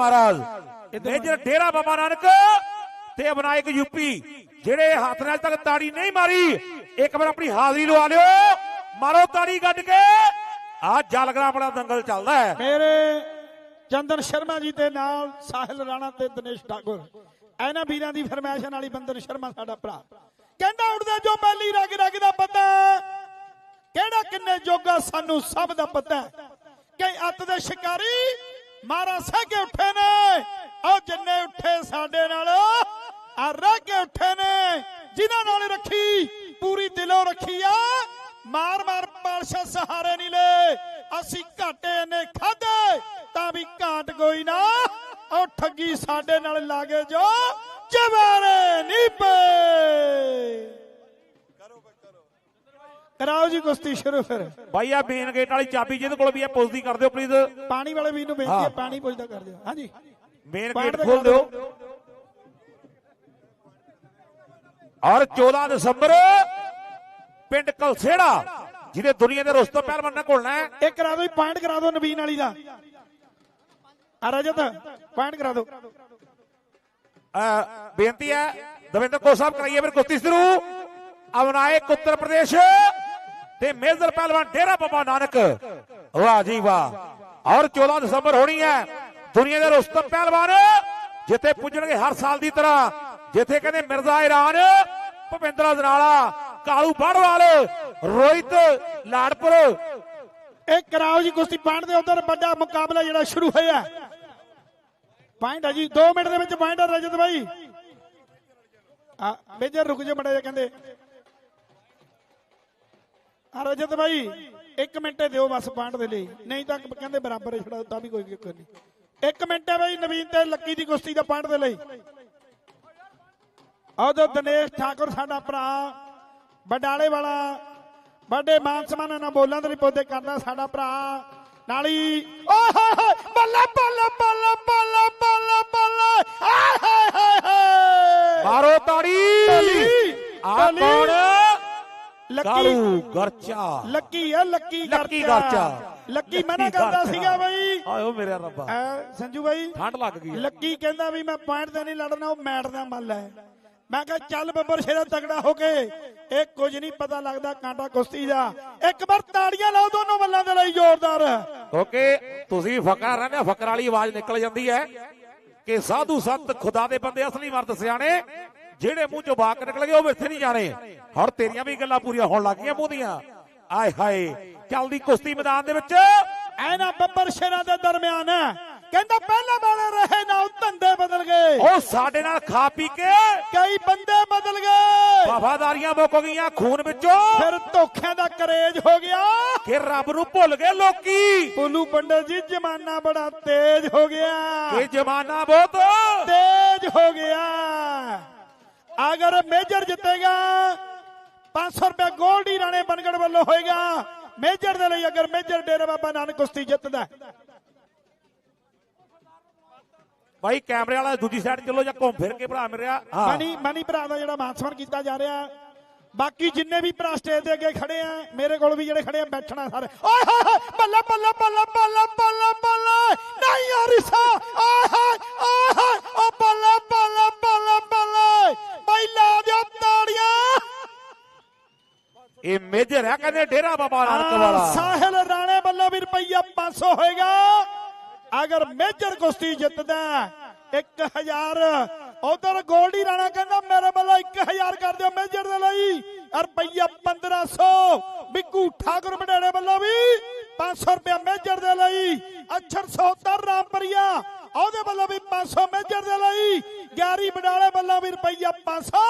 ਮਹਾਰਾਜ। Major Dera Baba Nanak ਤੇ Vinayak UP ਜਿਹੜੇ ਹੱਥ ਨਾਲ ਤੱਕ ਤਾੜੀ ਨਹੀਂ ਮਾਰੀ ਇੱਕ ਵਾਰ ਆਪਣੀ ਹਾਜ਼ਰੀ ਲਵਾ ਲਿਓ। ਮਾਰੋ ਤਾੜੀ ਗੱਡ ਕੇ। ਆ ਜਲਗਰਾ ਆਪਣਾ ਦੰਗਲ ਚੱਲਦਾ ਹੈ। ਮੇਰੇ ਚੰਦਨ ਸ਼ਰਮਾ ਜੀ ਦੇ ਨਾਲ ਸਾਹਿਲ ਰਾਣਾ ਤੇ ਦਿਨੇਸ਼ ਠਾਕੁਰ। ਇਹਨਾਂ ਵੀਰਾਂ ਦੀ ਫਰਮਾਇਸ਼ ਵਾਲੀ ਬੰਦਨ ਸ਼ਰਮਾ ਸਾਡਾ ਭਰਾ। ਕਹਿੰਦਾ ਉੜਦੇ ਜੋ ਪਹਿਲੀ ਰਗ ਰਗ ਦਾ ਪਤਾ ਕਿਹੜਾ ਕਿੰਨੇ ਜੋਗਾ ਸਾਨੂੰ ਸਭ ਦਾ ਪਤਾ ਕਿ ਅੱਤ ਦੇ ਸ਼ਿਕਾਰੀ ਮਾਰਾ ਸਹਿ ਉੱਠੇ ਨੇ। ਉਹ ਜਿੰਨੇ ਉੱਠੇ ਸਾਡੇ ਨਾਲ ਆ ਰਹਿ ਕੇ ਉੱਠੇ ਨੇ। ਜਿਨ੍ਹਾਂ ਨਾਲ ਰੱਖੀ, ਪੂਰੀ ਦਿਲੋਂ ਰੱਖੀ ਆ। ਮਾਰ ਮਾਰ ਪਾਲਸ਼ਾ ਸਹਾਰੇ ਨਹੀਂ ਲੈ ਅਸੀਂ ਘਾਟੇ ਨੇ ਖਾਦੇ ਤਾਂ ਵੀ ਘਾਟ ਕੋਈ ਨਾ। ਉਹ ਠੱਗੀ ਸਾਡੇ ਨਾਲ ਲਾਗੇ ਜੋ, ਜਵਾਰੇ ਨਹੀਂ ਪਏ। ਕਰਾਓ ਜੀ ਕੁਸ਼ਤੀ ਸ਼ੁਰੂ ਫਿਰ। ਬਾਈ ਆ ਮੇਨ ਗੇਟ ਵਾਲੀ ਚਾਬੀ ਜਿਹਦੇ ਕੋਲ ਵੀ ਆ ਪੁਲਿਸ ਦੀ ਕਰ ਦਿਓ ਪਲੀਜ਼ ਪਾਣੀ ਵਾਲੇ ਵੀ ਨੂੰ ਬੇਨਤੀ ਹੈ ਪਾਣੀ ਪੁੱਛਦਾ ਕਰ ਦਿਓ। ਹਾਂਜੀ। ਮੇਨ ਗੇਟ ਖੋਲ ਦਿਓ। ਔਰ 14 ਦਸੰਬਰ ਪਿੰਡ ਕਲਸੇੜਾ ਜਿਹਦੇ ਦੁਨੀਆ ਦੇ ਰੁਸਤਮ ਪਹਿਲਵਾਨ ਨਾਲ ਘੁਲਣਾ ਹੈ। ਇਹ ਕਰਾ ਦਿਓ ਪੁਆਇੰਟ ਕਰਾ ਦਿਓ ਨਵੀਨ ਵਾਲੀ ਦਾ। ਆ ਰਜਤ ਪੁਆਇੰਟ ਕਰਾ ਦਿਓ। ਬੇਨਤੀ ਹੈ ਦਵਿੰਦਰ ਕੋ ਸਾਹਿਬ ਕਰਾਈਏ ਫਿਰ ਕੁਸ਼ਤੀ ਸ਼ੁਰੂ। ਅਵਨਾਇਕ ਉੱਤਰ ਪ੍ਰਦੇਸ਼। ਤੇ ਮੇਜ਼ਰ ਪਹਿਲਵਾਨ ਡੇਰਾ ਬਾਬਾ ਨਾਨਕ ਵਾਹ ਜੀ ਵਾਹ ਔਰ 14 ਦਸੰਬਰ ਹੋਣੀ ਹੈ। ਦੁਨੀਆ ਦੇ ਰੁਸਤਮ ਪਹਿਲਵਾਨ, ਜਿੱਥੇ ਪੁੱਜਣਗੇ ਹਰ ਸਾਲ ਦੀ ਤਰ੍ਹਾਂ, ਜਿੱਥੇ ਕਹਿੰਦੇ ਮਿਰਜ਼ਾ ਇਰਾਨ, ਭੁਪਿੰਦਰ ਅਜਨਾਲਾ, ਕਾਲੂ ਬਾੜਵਾਲ, ਰੋਹਿਤ ਲਾੜਪੁਰ। ਇਹ ਕਰਾਓ ਜੀ ਕੁਸ਼ਤੀ ਪੁਆਇੰਟ ਦੇ ਉਧਰ, ਵੱਡਾ ਮੁਕਾਬਲਾ ਜਿਹੜਾ ਸ਼ੁਰੂ ਹੋਇਆ। ਪੁਆਇੰਟ ਹੈ ਜੀ 2 ਮਿੰਟ ਦੇ ਵਿੱਚ ਪੁਆਇੰਟ ਹੈ ਰਜਤ ਭਾਈ ਆ, ਮੇਜਰ ਰੁਕ ਜਾ ਮੜਾ ਕਹਿੰਦੇ। ਰਜਤ ਭਾਈ 1 ਮਿੰਟ ਦਿਓ ਬਸ ਪੁਆਇੰਟ ਦੇ ਲਈ। ਨਹੀਂ ਤਾਂ ਕਹਿੰਦੇ ਬਰਾਬਰ ਹੀ ਛੜਾ ਤਾਂ ਵੀ ਕੋਈ ਚੱਕਰ ਨਹੀਂ। 1 ਮਿੰਟ ਹੈ ਭਾਈ ਨਵੀਨ ਤੇ ਲੱਕੀ ਦੀ ਕੁਸ਼ਤੀ ਦਾ ਪੁਆਇੰਟ ਦੇ ਲਈ। ਉਦੋਂ ਦਿਨੇਸ਼ ਠਾਕੁਰ ਸਾਡਾ ਭਰਾ ਬਡਾਲੇ ਵਾਲਾ ਵੱਡੇ ਮਾਨ ਸਨਮਾਨਾਂ ਨਾਲ ਬੋਲਾਂ ਦੇ ਲਈ ਪੌਦੇ ਕਰਦਾ ਸਾਡਾ ਭਰਾ। ਨਾਲੀ ਓਏ ਹੋਏ ਹੋਏ ਬੱਲਾ ਬੱਲਾ ਬੱਲਾ ਬੱਲਾ ਬੱਲਾ ਬੱਲਾ ਹਾਏ ਹਾਏ ਹਾਏ ਮਾਰੋ ਤਾੜੀ। ਆ। ਕੌਣ ਲੱਕੀ ਗਰਚਾ। ਲੱਕੀ ਆ ਲੱਕੀ ਲੱਕੀ ਗਰਚਾ। ਲੱਕੀ ਮਨਾ ਕਰਦਾ ਸੀਗਾ ਬਈ। ਆਇਓ ਮੇਰੇ ਰੱਬਾ। ਐ ਸੰਜੂ ਬਾਈ? ਠੰਡ ਲੱਗ ਗਈ। ਲੱਕੀ ਕਹਿੰਦਾ ਵੀ ਮੈਂ ਪੁਆਇੰਟ ਤੇ ਨਹੀਂ ਲੜਨਾ ਉਹ ਮੈਟ ਦਾ ਮੱਲ ਹੈ। ਮੈਂ ਕਿਹਾ ਚੱਲ ਬੱਬਰ ਸ਼ੇਰਾ ਤਗੜਾ ਹੋ ਕੇ। ਇਹ ਕੁਝ ਨਹੀਂ ਪਤਾ ਲੱਗਦਾ ਕਾਂਟਾ ਕੁਸ਼ਤੀ ਦਾ। ਇੱਕ ਵਾਰ ਤਾੜੀਆਂ ਲਾਓ ਦੋਨੋਂ ਮੱਲਾਂ ਦੇ ਲਈ ਜ਼ੋਰਦਾਰ। ਕਿਉਂਕਿ ਤੁਸੀਂ ਫਕਰ ਰਹਿੰਦੇ ਹੋ, ਫਕਰ ਵਾਲੀ ਆਵਾਜ਼ ਨਿਕਲ ਜਾਂਦੀ ਹੈ ਕਿ ਸਾਧੂ ਸੰਤ ਖੁਦਾ ਦੇ ਬੰਦੇ ਅਸਲੀ ਮਰਦ ਸਿਆਣੇ ਜਿਹੜੇ ਮੂੰਹ ਚੋਂ ਬਾਕ ਨਿਕਲ ਗਏ ਉਹ ਇੱਥੇ ਨਹੀਂ ਜਾਣੇ। ਹੁਣ ਤੇਰੀਆਂ ਵੀ ਗੱਲਾਂ ਪੂਰੀਆਂ ਹੋਣ ਲੱਗ ਗਈਆਂ ਮੂੰਹ ਦੀਆਂ। ਆਏ ਹਾਏ ਚੱਲਦੀ ਕੁਸ਼ਤੀ ਮੈਦਾਨ ਦੇ ਵਿੱਚ। ਐਨਾ ਬੱਬਰ ਸ਼ੇਰਾਂ ਦੇ ਦਰਮਿਆਨ ਹੈ ਕਹਿੰਦਾ ਪਹਿਲੇ ਵਾਲੇ ਰਹੇ ਨਾ ਉਹ ਧੰਦੇ ਬਦਲ ਗਏ। ਉਹ ਸਾਡੇ ਨਾਲ ਖਾ ਪੀ ਕੇ ਕਈ ਬੰਦੇ ਬਦਲ ਗਏ। ਵਫਾਦਾਰੀਆਂ ਮੁੱਕ ਗਈਆਂ ਖੂਨ ਵਿੱਚੋਂ। ਫਿਰ ਧੋਖਿਆਂ ਦਾ ਕਰੇਜ ਹੋ ਗਿਆ। ਕਿ ਰੱਬ ਨੂੰ ਭੁੱਲ ਗਏ ਲੋਕੀ। ਪੁੱਲੂ ਪੰਡਤ ਜੀ ਜਮਾਨਾ ਬੜਾ ਤੇਜ਼ ਹੋ ਗਿਆ। ਇਹ ਜ਼ਮਾਨਾ ਬਹੁਤ ਤੇਜ ਹੋ ਗਿਆ। ਅਗਰ ਮੇਜਰ ਜਿੱਤੇਗਾ 500 ਰੁਪਏ ਗੋਲਡੀ ਰਾਣੇ ਬਨਗੜ ਵੱਲੋਂ ਹੋਏਗਾ। ਮੇਜਰ ਦੇ ਲਈ ਅਗਰ ਮੇਜਰ ਡੇਰਾ ਬਾਬਾ ਨਾਨਕ ਕੁਸ਼ਤੀ ਜਿੱਤਦਾ। ਭਾਈ ਕੈਮਰੇ ਵਾਲਾ ਦੂਜੀ ਸਾਈਡ ਚਲੋ ਜਾਂ ਘੁੰਮ ਫਿਰ ਕੇ ਭਰਾ ਮੇਰਿਆ ਹਾਂ। ਮਨੀ ਮਨੀ ਭਰਾ ਦਾ ਜਿਹੜਾ ਮਾਨਸਮਨ ਕੀਤਾ ਜਾ ਰਿਹਾ। ਬਾਕੀ ਜਿੰਨੇ ਵੀ ਭਰਾ ਸਟੇਜ ਦੇ ਅੱਗੇ ਖੜੇ ਆ ਮੇਰੇ ਕੋਲ ਵੀ ਜਿਹੜੇ ਖੜੇ ਆ ਬੈਠਣਾ ਸਾਰੇ। ਓਏ ਹੋਏ ਬੱਲਾ ਬੱਲਾ ਬੱਲਾ ਬੱਲਾ ਬੱਲਾ ਬੱਲਾ। ਨਹੀਂ ਅਰਿਸਾ ਓਏ ਹੋਏ ਓਏ ਹੋਏ ਓ ਬੱਲਾ ਬੱਲਾ ਬਈ ਲਾ ਦਿਓ ਤਾੜੀਆਂ ਇਹ ਮੇਜਰ ਹੈ ਕਹਿੰਦੇ ਡੇਰਾ ਬਾਬਾ ਨਾਨਕ ਵਾਲਾ। ਸਾਹਿਲ ਰਾਣੇ ਵੱਲੋਂ ਵੀ ਰੁਪਈਆ 500 ਹੋਏਗਾ। ਅਗਰ ਮੇਜਰ ਕੁਸ਼ਤੀ ਜਿੱਤਦਾ 1000 ਉਧਰ ਗੋਲਡੀ ਰਾਣਾ ਕਹਿੰਦਾ ਮੇਰੇ ਵੱਲੋਂ 1000 ਕਰ ਦਿਓ ਮੇਜਰ ਦੇ ਲਈ। ਰੁਪਈਆ 1500 ਬਿੱਕੂ ਠਾਕੁਰ ਬਡੇੜੇ ਵੱਲੋਂ ਵੀ 500 ਰੁਪਇਆ ਮੇਜਰ ਦੇ ਲਈ। ਅਛਰ ਸੌਤਰ ਰਾਮਪਰੀਆ ਉਹਦੇ ਵੱਲੋਂ ਵੀ 500 ਮੇਜਰ ਦੇ ਲਈ। ਗਿਆਰੀ ਬਡਾਲੇ ਵੱਲੋਂ ਵੀ ਰੁਪਈਆ 500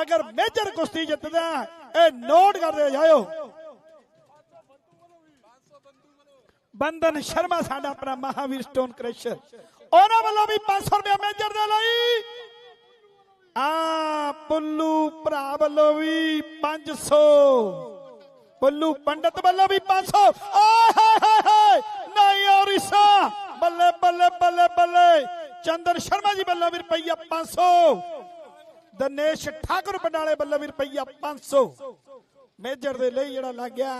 ਅਗਰ ਮੇਜਰ ਕੁਸ਼ਤੀ ਜਿੱਤਦਾ ਇਹ ਨੋਟ ਕਰਦੇ ਜਾਇਓ। ਬੰਦਨ ਸ਼ਰਮਾ ਸਾਡਾ ਆਪਣਾ ਮਹਾਵੀਰ ਸਟੋਨ ਕ੍ਰਸ਼ਰ ਉਹਨਾਂ ਵੱਲੋਂ ਵੀ 500 ਰੁਪਏ ਮੇਜਰ ਦੇ ਲਈ। ਆ ਪੁੱਲੂ ਭਰਾ ਵੱਲੋਂ ਵੀ 500 ਪੁੱਲੂ ਪੰਡਤ ਵੱਲੋਂ ਵੀ 500 ਓਏ ਹਾਏ ਹਾਏ ਹਾਏ, ਨਹੀਂ ਔਰਿਸਾ ਬੱਲੇ ਬੱਲੇ ਬੱਲੇ ਬੱਲੇ। ਚੰਦਰ ਸ਼ਰਮਾ ਜੀ ਵੱਲੋਂ ਵੀ ਰੁਪਈਆ 500 ਦਨੇਸ਼ ਠਾਕੁਰ ਬੰਡਾਲੇ ਵੱਲੋਂ ਵੀ ਰੁਪਈਆ 500 ਮੇਜਰ ਦੇ ਲਈ ਜਿਹੜਾ ਲੱਗ ਗਿਆ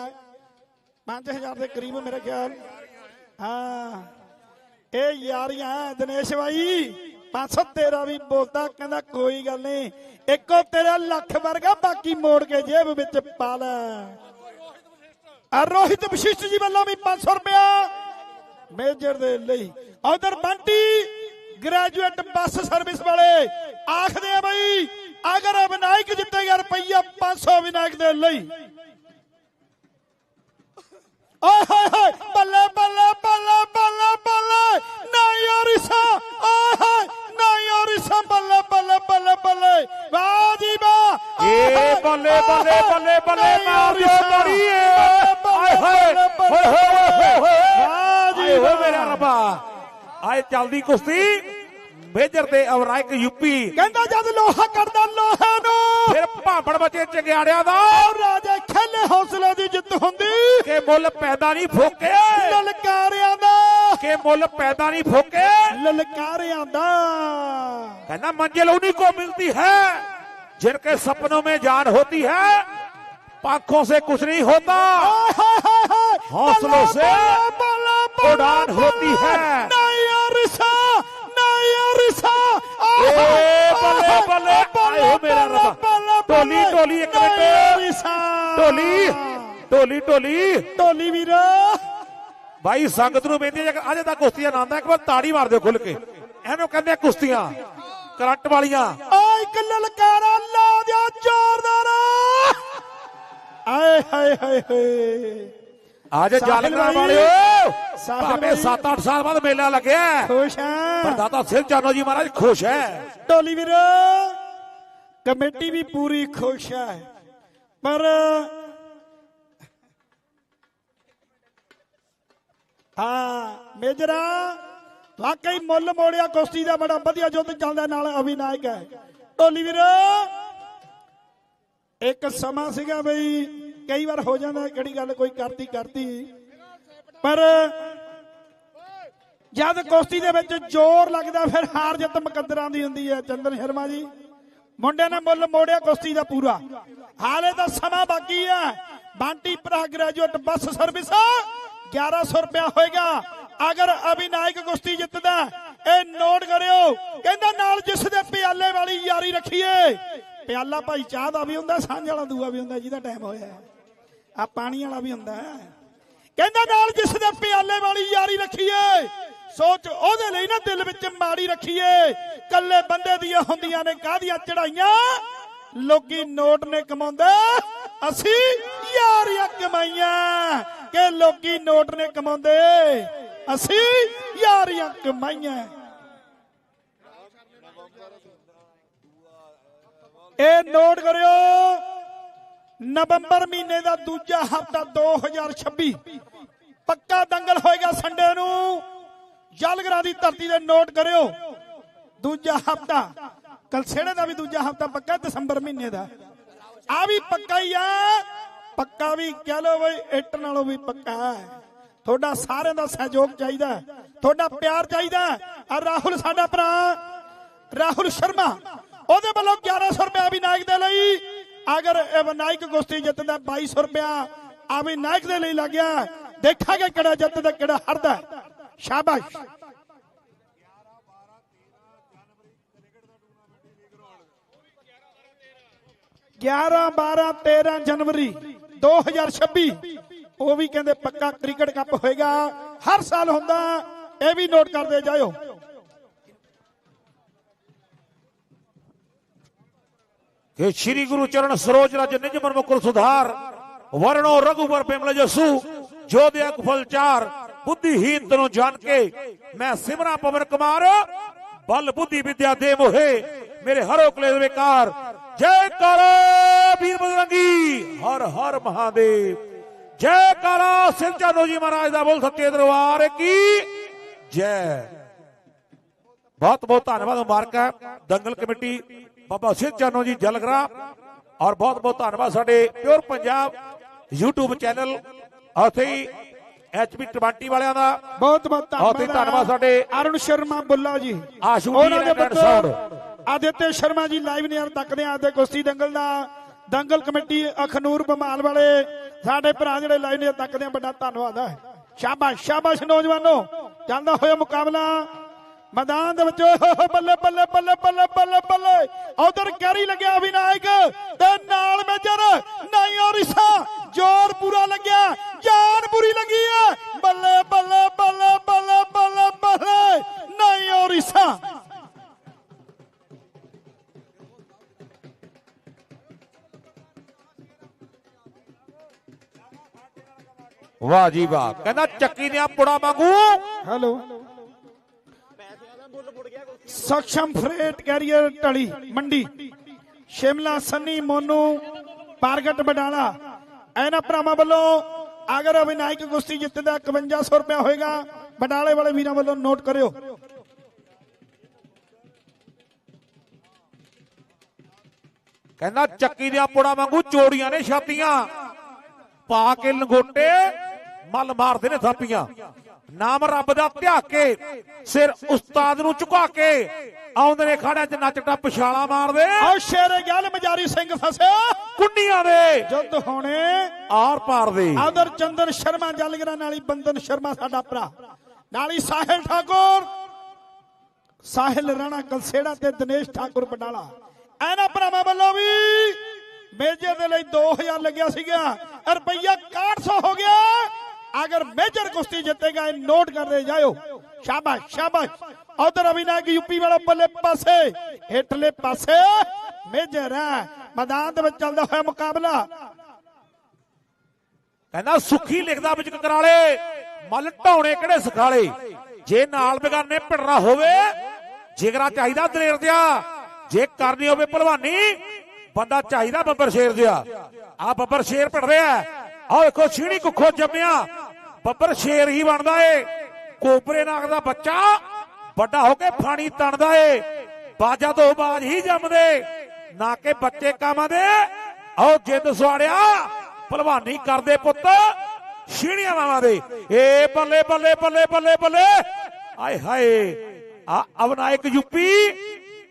5000 ਦੇ ਕਰੀਬ ਮੇਰੇ ਖਿਆਲ। ਹਾਂ, ਇਹ ਯਾਰੀਆਂ ਹੈ ਦਿਨੇਸ਼ 513 ਵੀ ਬੋਲਦਾ, ਕਹਿੰਦਾ ਕੋਈ ਗੱਲ ਨਹੀਂ। ਇੱਕੋ ਤੇਰਾ ਲੱਖ ਵਰਗਾ, ਬਾਕੀ ਮੋੜ ਕੇ ਜੇਬ ਵਿੱਚ ਪਾ ਲੈ। ਆ ਰੋਹਿਤ ਵਿਸ਼ਿਸ਼ਟ ਜੀ ਵੱਲੋਂ ਵੀ 500 ਰੁਪਇਆ ਮੇਜਰ ਦੇ ਲਈ। ਉਧਰ ਬੰਟੀ ਗ੍ਰੈਜੂਏਟ ਬੱਸ ਸਰਵਿਸ ਵਾਲੇ ਆਖਦੇ ਆ ਬਈ ਅਗਰ ਵਿਨਾਇਕ ਜਿੱਤੇਗਾ ਰੁਪਈਆ 500 ਵਿਨਾਇਕ ਦੇ ਲਈ। ਓਏ ਹੋਏ ਹੋਏ ਬੱਲੇ ਬੱਲੇ ਬੱਲੇ ਬੱਲੇ ਬੱਲੇ ਨਹੀਂ ਔਰਿਸਾ ਓਏ ਹੋਏ ਨਹੀਂ ਔਰਿਸਾ ਬੱਲੇ ਬੱਲੇ ਬੱਲੇ ਬੱਲੇ। ਵਾਹ ਜੀ ਵਾਹ ਏ ਬੱਲੇ ਬੱਲੇ ਬੱਲੇ ਬੱਲੇ ਨਹੀਂ ਮਾਰ ਦਿਓ ਔਰਿਸਾ। ਤੋੜੀਏ ਬੱਲੇ, ਆਏ ਹੋਏ ਬੱਲੇ, ਬੱਲੇ, ਹੋਏ ਹੋਏ ਹੋਏ। ਵਾਹ ਜੀ ਹੋਏ ਵਾਹ। ਮੇਰਾ ਰੱਬਾ। ਆਏ ਚੱਲਦੀ ਕੁਸ਼ਤੀ। ਮੇਜਰ ਤੇ ਅਵਰਾਇਕ ਯੂਪੀ ਕਹਿੰਦਾ ਜਦ ਲੋਹਾ ਕਰਦਾ ਲੋਹੇ ਨੂੰ ਫਿਰ ਭਾਂਬੜ ਬਚੇ ਚੰਗਿਆੜਿਆਂ ਦਾ ਔਰ ਰਾਜੇ ਖੇਲੇ ਹੌਸਲੇ ਦੀ ਜਿੱਤ ਹੁੰਦੀ ਕਿ ਮੁੱਲ ਪੈਦਾ ਨਹੀਂ ਫੋਕੇ ਲਲਕਾਰਿਆਂ ਦਾ ਕਿ ਮੁੱਲ ਪੈਦਾ ਨਹੀਂ ਫੋਕੇ ਲਲਕਾਰਿਆਂ ਦਾ कहना मंजिल उन्हीं को मिलती है जिनके सपनों में जान होती है पाखों से कुछ नहीं होता हाय, हाय, हाय, हाय। हौसलों बल्ला, से बल्ला, बल्ला, बल्ला, उड़ान होती बल्ला। है। ਭਾਈ ਸੰਗਤ ਨੂੰ ਬੇਨਤੀ ਹੈ ਅਜੇ ਤੱਕ ਕੁਸ਼ਤੀ ਦਾ ਨਾਮ ਦਾ ਇੱਕ ਵਾਰ ਤਾੜੀ ਮਾਰ ਦਿਓ ਖੁੱਲ ਕੇ। ਇਹਨੂੰ ਕਹਿੰਦੇ ਕੁਸ਼ਤੀਆਂ। ਕਰੱਟ ਵਾਲੀਆਂ। ਓਏ ਇੱਕ ਲਲਕਾਰਾ ਲਾ ਦਿਆ ਜ਼ੋਰਦਾਰ। ਆਏ ਹਾਏ ਹਾਏ ਹਾਏ। ਆਜੇ ਜਾਲਗਰਾ ਵਾਲਿਓ। ਭਾਵੇਂ ਭਾਈ। 7-8 ਸਾਲ ਬਾਅਦ ਮੇਲਾ ਲੱਗਿਆ। ਖੁਸ਼ ਹੈ ਪਰਦਾਤਾ ਸਿੰਘ ਚਾਨੋ ਜੀ ਮਹਾਰਾਜ ਖੁਸ਼ ਹੈ ਢੋਲੀ ਵੀਰ ਕਮੇਟੀ ਵੀ ਪੂਰੀ ਖੁਸ਼ ਹੈ ਪਰ ਹਾਂ ਮੇਜਰਾ ਵਾਕਈ ਮੁੱਲ ਮੋੜਿਆ ਕੁਸ਼ਤੀ ਦਾ ਬੜਾ ਵਧੀਆ ਜੁੱਧ ਚੱਲਦਾ ਨਾਲ ਅਵਿਨਾਇਕ ਹੈ ਢੋਲੀ ਵੀਰ ਇੱਕ ਸਮਾਂ ਸੀਗਾ ਬਈ ਕਈ ਵਾਰ ਹੋ ਜਾਂਦਾ ਕਿਹੜੀ ਗੱਲ ਕੋਈ ਕਰਤੀ ਕਰਤੀ ਪਰ ਜਦ ਕੁਸ਼ਤੀ ਦੇ ਵਿੱਚ ਜ਼ੋਰ ਲੱਗਦਾ, ਫਿਰ ਹਾਰ ਜਿੱਤ ਮੁਕੱਦਰਾਂ ਦੀ ਹੁੰਦੀ ਹੈ। ਚੰਦਨ ਸ਼ਰਮਾ ਜੀ ਮੁੰਡੇ ਨੇ ਮੁੱਲ ਮੋੜਿਆ ਕੁਸ਼ਤੀ ਦਾ ਪੂਰਾ। ਹਾਲੇ ਤਾਂ ਸਮਾਂ ਬਾਕੀ ਹੈ। ਬਾਂਟੀ ਭਰਾ ਗ੍ਰੈਜੂਏਟ ਬੱਸ ਸਰਵਿਸ 1100 ਰੁਪਇਆ ਹੋਏਗਾ। ਅਗਰ ਅਭਿਨਾਇਕ ਕੁਸ਼ਤੀ ਜਿੱਤਦਾ, ਇਹ ਨੋਟ ਕਰਿਓ, ਕਹਿੰਦਾ ਨਾਲ ਜਿਸ ਦੇ ਪਿਆਲੇ ਵਾਲੀ ਯਾਰੀ ਰੱਖੀਏ। ਪਿਆਲਾ ਭਾਈ ਚਾਹ ਦਾ ਵੀ ਹੁੰਦਾ, ਸਾਂਝ ਵਾਲਾ ਦੂਆ ਵੀ ਹੁੰਦਾ, ਜਿਹਦਾ ਟਾਈਮ ਹੋਇਆ। ਆ ਪਾਣੀ ਵਾਲਾ ਵੀ ਹੁੰਦਾ, ਹੈ। ਕਹਿੰਦਾ ਨਾਲ ਜਿਸ ਦੇ ਪਿਆਲੇ ਵਾਲੀ ਯਾਰੀ ਰੱਖੀਏ, ਸੋਚ ਉਹਦੇ ਲਈ ਨਾ ਦਿਲ ਵਿੱਚ ਮਾੜੀ ਰੱਖੀਏ। ਕੱਲੇ ਬੰਦੇ ਦੀਆਂ ਹੁੰਦੀਆਂ ਨੇ, ਕਾਹਦੀਆਂ ਚੜਾਈਆਂ? ਲੋਕੀ ਨੋਟ ਨੇ ਕਮਾਉਂਦੇ, ਅਸੀਂ ਯਾਰੀਆਂ ਕਮਾਈਆਂ। ਕਿ ਲੋਕੀ ਨੋਟ ਨੇ ਕਮਾਉਂਦੇ, ਅਸੀਂ ਯਾਰੀਆਂ ਕਮਾਈਆਂ। ਇਹ ਨੋਟ ਕਰਿਓ ਨਵੰਬਰ ਮਹੀਨੇ ਦਾ ਦੂਜਾ ਹਫਤਾ 2026 ਪੱਕਾ ਦੰਗਲ ਹੋਏਗਾ ਸੰਡੇ ਨੂੰ। ਜਲਗਰਾ ਦੀ ਧਰਤੀ ਦੇ ਨੋਟ ਕਰਿਓ। ਦੂਜਾ ਹਫਤਾ। ਕਲਸੇੜੇ ਦਾ ਵੀ ਦੂਜਾ ਹਫਤਾ ਪੱਕਾ ਦਸੰਬਰ ਮਹੀਨੇ ਦਾ। ਆ ਵੀ ਪੱਕਾ ਹੀ ਆ ਪੱਕਾ ਵੀ ਕਹਿ ਲੋ ਬਈ, ਇੱਟ ਨਾਲੋਂ ਵੀ ਪੱਕਾ ਹੈ। ਤੁਹਾਡਾ ਸਾਰਿਆਂ ਦਾ ਸਹਿਯੋਗ ਚਾਹੀਦਾ ਤੁਹਾਡਾ ਪਿਆਰ ਚਾਹੀਦਾ ਆ ਰਾਹੁਲ ਸਾਡਾ ਭਰਾ, ਰਾਹੁਲ ਸ਼ਰਮਾ। ਉਹਦੇ ਵੱਲੋਂ 1100 ਰੁਪਏ ਵਿਨਾਇਕ ਦੇ ਲਈ। ਅਗਰ ਇਹ ਵਿਨਾਇਕ ਕੁਸ਼ਤੀ ਜਿੱਤਦਾ 2200 ਰੁਪਏ ਆ ਵਿਨਾਇਕ ਦੇ ਲਈ ਲੱਗਿਆ ਦੇਖਾਂਗੇ ਕਿਹੜਾ ਜਿੱਤਦਾ ਕਿਹੜਾ ਹਾਰਦਾ ਸ਼ਾਬਾਸ਼। 11 12 13 ਜਨਵਰੀ 2026 ਉਹ ਵੀ ਕਹਿੰਦੇ ਪੱਕਾ ਕ੍ਰਿਕਟ ਕੱਪ ਹੋਏਗਾ। ਹਰ ਸਾਲ ਹੁੰਦਾ, ਇਹ ਵੀ ਨੋਟ ਕਰਦੇ ਜਾਇਓ। ਕਿ ਸ੍ਰੀ ਗੁਰੂ ਚਰਨ ਸਰੋਜ ਰਜ ਨਿਜ ਮਨ ਮੁਕੁਲ ਸੁਧਾਰ, ਵਰਣੋ ਰਘੁਵਰ ਬਿਮਲ ਜਸੂ ਜੋ ਦੇ ਫਲ ਬੁੱਧੀਹੀਨ ਤਨੋਂ ਜਾਣ ਕੇ ਮੈਂ ਸਿਮਰਾ ਪਵਨ ਕੁਮਾਰ, ਬਲ ਬੁੱਧੀ ਵਿਦਿਆ ਦੇ ਮੋਹੇ, ਮੇਰੇ ਹਰੋ ਕਲੇਸ਼ ਵਿਕਾਰ। ਜੈ ਕਾਰਾ ਵੀਰ ਬਜਰੰਗੀ, ਹਰ ਹਰ ਮਹਾਦੇਵ। ਜੈ ਕਾਰਾ ਸਿੰਘ ਜੀ ਮਹਾਰਾਜ ਦਾ ਬੋਲ ਸੱਚੇ ਦਰਬਾਰ ਕੀ? ਜੈ। ਬਹੁਤ ਬਹੁਤ ਧੰਨਵਾਦ ਮੁਬਾਰਕ। ਹੈ ਦੰਗਲ ਕਮੇਟੀ ਬਾਬਾ ਸਿੱਧ ਚਾਨੋ ਜੀ ਜਲਗਰਾ ਔਰ ਬਹੁਤ ਬਹੁਤ ਧੰਨਵਾਦ ਸਾਡੇ ਪਿਓਰ ਪੰਜਾਬ YouTube ਚੈਨਲ ਅਤੇ ਐਚਪੀ 20 ਵਾਲਿਆਂ ਦਾ। ਬਹੁਤ ਬਹੁਤ ਬਹੁਤ ਹੀ ਧੰਨਵਾਦ। ਸਾਡੇ ਅਰੁਣ ਸ਼ਰਮਾ ਬੁੱਲਾ ਜੀ। ਉਹਨਾਂ ਦੇ ਪੁੱਤਰ। ਆਦਿੱਤੇ ਸ਼ਰਮਾ ਜੀ ਲਾਈਵ ਨਿਆਰ ਤੱਕਦੇ ਆ ਤੇ ਕੁਸ਼ਤੀ ਦੰਗਲ ਦਾ। ਦੰਗਲ ਕਮੇਟੀ ਅਖਨੂਰ ਬਮਾਲ ਵਾਲੇ ਸਾਡੇ ਭਰਾ ਜਿਹੜੇ ਲਾਈਵ ਨਿਆਰ ਤੱਕਦੇ ਆ ਵੱਡਾ ਧੰਨਵਾਦ ਹੈ। ਸ਼ਾਬਾਸ਼ ਸ਼ਾਬਾਸ਼ ਨੌਜਵਾਨੋ। ਚੱਲਦਾ ਹੋਇਆ ਮੁਕਾਬਲਾ। ਮੈਦਾਨ ਦੇ ਵਿੱਚ ਬੱਲੇ ਬੱਲੇ ਬੱਲੇ ਬੱਲੇ ਬੱਲੇ ਬੱਲੇ। ਉਧਰ ਕੈਰੀ ਲੱਗਿਆ ਵਿਨਾਇਕ ਤੇ ਨਾਲ ਮੇਜਰ ਨਹੀਂ ਔਰਿਸਾ। ਜ਼ੋਰ ਪੂਰਾ ਲੱਗਿਆ ਜਾਨ ਪੂਰੀ ਲੱਗੀ ਹੈ। ਬੱਲੇ ਬੱਲੇ ਬੱਲੇ ਬੱਲੇ ਬੱਲੇ ਬੱਲੇ ਨਹੀਂ ਔਰਿਸਾ। ਵਾਹ ਜੀ ਵਾਹ। ਕਹਿੰਦਾ ਚੱਕੀ ਦੀਆਂ ਪੁੜਾ ਵਾਂਗੂ। Hello. Saksham freight carrier Dhalli Mandi. Shimla, Sunny, Monu, ਪਾਰਗਟ, Badala. ਇਹਨਾਂ ਭਰਾਵਾਂ ਵੱਲੋਂ ਅਗਰ ਵਿਨਾਇਕ ਕੁਸ਼ਤੀ ਜਿੱਤਦਾ 5100 ਰੁਪਇਆ ਹੋਏਗਾ। ਬਡਾਲੇ ਵਾਲੇ ਵੀਰਾਂ ਵੱਲੋਂ ਨੋਟ ਕਰਿਓ। ਕਹਿੰਦਾ ਚੱਕੀ ਦੀਆਂ ਪੁੜਾ ਵਾਂਗੂ ਚੋੜੀਆਂ ਨੇ ਛਾਤੀਆਂ ਪਾ ਕੇ ਲੰਗੋਟੇ, ਮਲ ਮਾਰਦੇ ਨੇ ਥਾਪੀਆਂ। ਨਾਮ ਰੱਬ ਦਾ ਧਿਆ ਕੇ ਸਿਰ ਉਸਤਾਦ ਨੂੰ ਝੁਕਾ ਕੇ ਆਉਂਦੇ ਨੇ ਖਾੜਿਆਂ 'ਚ ਨੱਚ ਟੱਪ ਛਾਲਾ ਮਾਰਦੇ। ਆਓ ਸ਼ੇਰੇ ਗੱਲ ਮਜਾਰੀ ਸਿੰਘ ਫਸਿਆ। ਕੁੰਡੀਆਂ ਦੇ। ਜੁੱਧ ਹੋਣੇ। ਆਰ ਪਾਰ ਦੇ। ਆਦਰ ਚੰਦਨ ਸ਼ਰਮਾ ਜਲਗਰਾ ਨਾਲੀ ਬੰਦਨ ਸ਼ਰਮਾ ਸਾਡਾ ਭਰਾ। ਨਾਲੀ ਸਾਹਿਲ ਠਾਕੁਰ। ਸਾਹਿਲ ਰਾਣਾ ਕਲਸੇੜਾ ਤੇ ਦਿਨੇਸ਼ ਠਾਕੁਰ ਬਡਾਲਾ ਇਹਨਾਂ ਭਰਾਵਾਂ ਵੱਲੋਂ ਵੀ ਮੇਜਰ ਦੇ ਲਈ 2000 ਲੱਗਿਆ ਸੀਗਾ। ਰੁਪਈਆ 6100 ਹੋ ਗਿਆ। ਅਗਰ ਮੇਜਰ ਕੁਸ਼ਤੀ ਜਿੱਤੇਗਾ, ਇਹ ਨੋਟ ਕਰਦੇ ਜਾਇਓ। ਸ਼ਾਬਾਸ਼ ਸ਼ਾਬਾਸ਼। ਉਧਰ ਅਵਿਨਾਇਕ ਯੂਪੀ ਵਾਲਾ ਬੱਲੇ ਪਾਸੇ, ਹੇਠਲੇ ਪਾਸੇ। ਮੇਜਰ ਹੈ। ਦੇ ਵਿੱਚ ਚੱਲਦਾ ਹੋਇਆ ਮੁਕਾਬਲਾ। ਕਹਿੰਦਾ, ਸੁੱਖੀ ਲਿਖਦਾ ਵਿੱਚ ਕਰਾਲੇ ਮਲ ਢਾਉਣੇ ਕਿਹੜੇ ਸਖਾਲੇ ਜੇ ਨਾਲ ਬਗਾਨੇ ਭਿੜਨਾ ਹੋਵੇ ਜਿਗਰਾ ਚਾਹੀਦਾ ਦਲੇਰ ਦਿਆ, ਜੇ ਕਰਨੀ ਹੋਵੇ ਭਲਵਾਨੀ, ਬੰਦਾ ਚਾਹੀਦਾ ਬੱਬਰ ਸ਼ੇਰ ਦਿਆ। ਆ ਬੱਬਰ ਸ਼ੇਰ ਭਿੜ ਰਿਹਾ ਆਹ ਵੇਖੋ ਛੀਣੀ ਕੁੱਖੋ ਜੰਮਿਆ। ਬੱਬਰ ਸ਼ੇਰ ਹੀ ਬਣਦਾ ਏ। ਕੋਪਰੇ ਨਾਗ ਦਾ ਬੱਚਾ ਵੱਡਾ ਹੋ ਕੇ ਫਾਣੀ ਤਣਦਾ ਏ। ਬਾਜਾ ਤੋਂ ਬਾਜ ਹੀ ਜੰਮਦੇ। ਨਾ ਕਿ ਬੱਚੇ ਕਾਮਾਂ ਦੇ। ਆਓ ਜਿੱਦ ਸਵਾੜਿਆ। ਭਲਵਾਨੀ ਕਰਦੇ ਪੁੱਤ। ਛੀਣੀਆਂ ਮਾਵਾਂ ਦੇ। ਏ ਬੱਲੇ ਬੱਲੇ ਬੱਲੇ ਬੱਲੇ ਬੱਲੇ। ਆਏ ਹਾਏ ਆ ਅਵਨਾਇਕ ਯੂਪੀ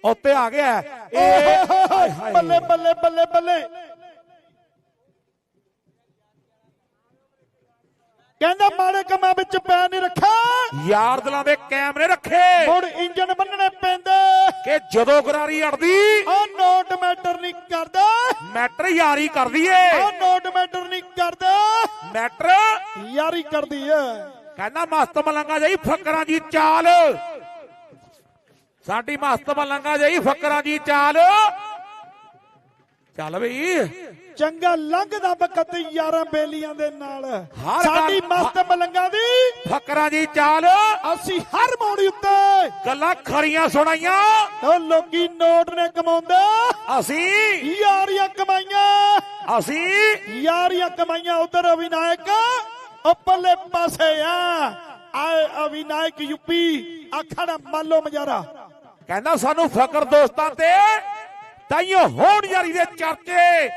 ਉੱਤੇ ਆ ਗਿਆ। ਏ ਬੱਲੇ ਬੱਲੇ ਬੱਲੇ ਬੱਲੇ। ਕਹਿੰਦਾ ਮਾੜੇ ਕੰਮਾਂ ਵਿੱਚ ਪੈ ਨਹੀਂ ਰੱਖਿਆ। ਯਾਰ ਦਿਲਾਂ ਦੇ ਕੈਮਰੇ ਰੱਖੇ। ਹੁਣ ਇੰਜਨ ਬੰਨਣੇ ਪੈਂਦੇ। ਕਿ ਜਦੋਂ ਗਰਾਰੀ ਅੜਦੀ ਉਹ ਨੋਟ ਮੈਟਰ ਨਹੀਂ ਕਰਦਾ। ਮੈਟਰ ਯਾਰੀ ਕਰਦੀ ਏ। ਉਹ ਨੋਟ ਮੈਟਰ ਨਹੀਂ ਕਰਦਾ। ਮੈਟਰ ਯਾਰੀ ਕਰਦੀ ਏ। ਕਹਿੰਦਾ ਮਸਤ ਮਲੰਗਾ ਜਾਈ ਫਕਰਾਂ ਦੀ ਚਾਲ। ਸਾਡੀ ਮਸਤ ਮਲੰਗਾ ਜਾਈ ਫਕਰਾਂ ਦੀ ਚਾਲ। ਚੱਲ ਬਈ। ਚੰਗਾ ਲੰਘਦਾ ਵਕਤ ਯਾਰਾਂ ਬੇਲੀਆਂ ਦੇ ਨਾਲ। ਸਾਡੀ ਮਸਤ ਮਲੰਗਾਂ ਦੀ ਫਕਰਾਂ ਦੀ ਚਾਲ। ਅਸੀਂ ਹਰ ਮੋੜ ਉੱਤੇ। ਗੱਲਾਂ ਖਰੀਆਂ ਸੁਣਾਈਆਂ। ਉਹ ਲੋਕੀ ਨੋਟ ਨੇ ਕਮਾਉਂਦੇ। ਅਸੀਂ ਯਾਰੀਆਂ ਕਮਾਈਆਂ। ਅਸੀਂ ਯਾਰੀਆਂ ਕਮਾਈਆਂ ਉਧਰ ਅਵਿਨਾਇਕ ਉਹ ਪੱਲੇ ਪਾਸੇ ਆ। ਆਏ ਅਵਿਨਾਇਕ ਯੂਪੀ ਆਖੜਾ ਮਾਲੋ ਮਜਾਰਾ। ਕਹਿੰਦਾ ਸਾਨੂੰ ਫਕਰ ਦੋਸਤਾਂ ਤੇ। ਤਾਈਓ ਹੋਣ ਯਾਰੀ ਦੇ ਚਰਚੇ।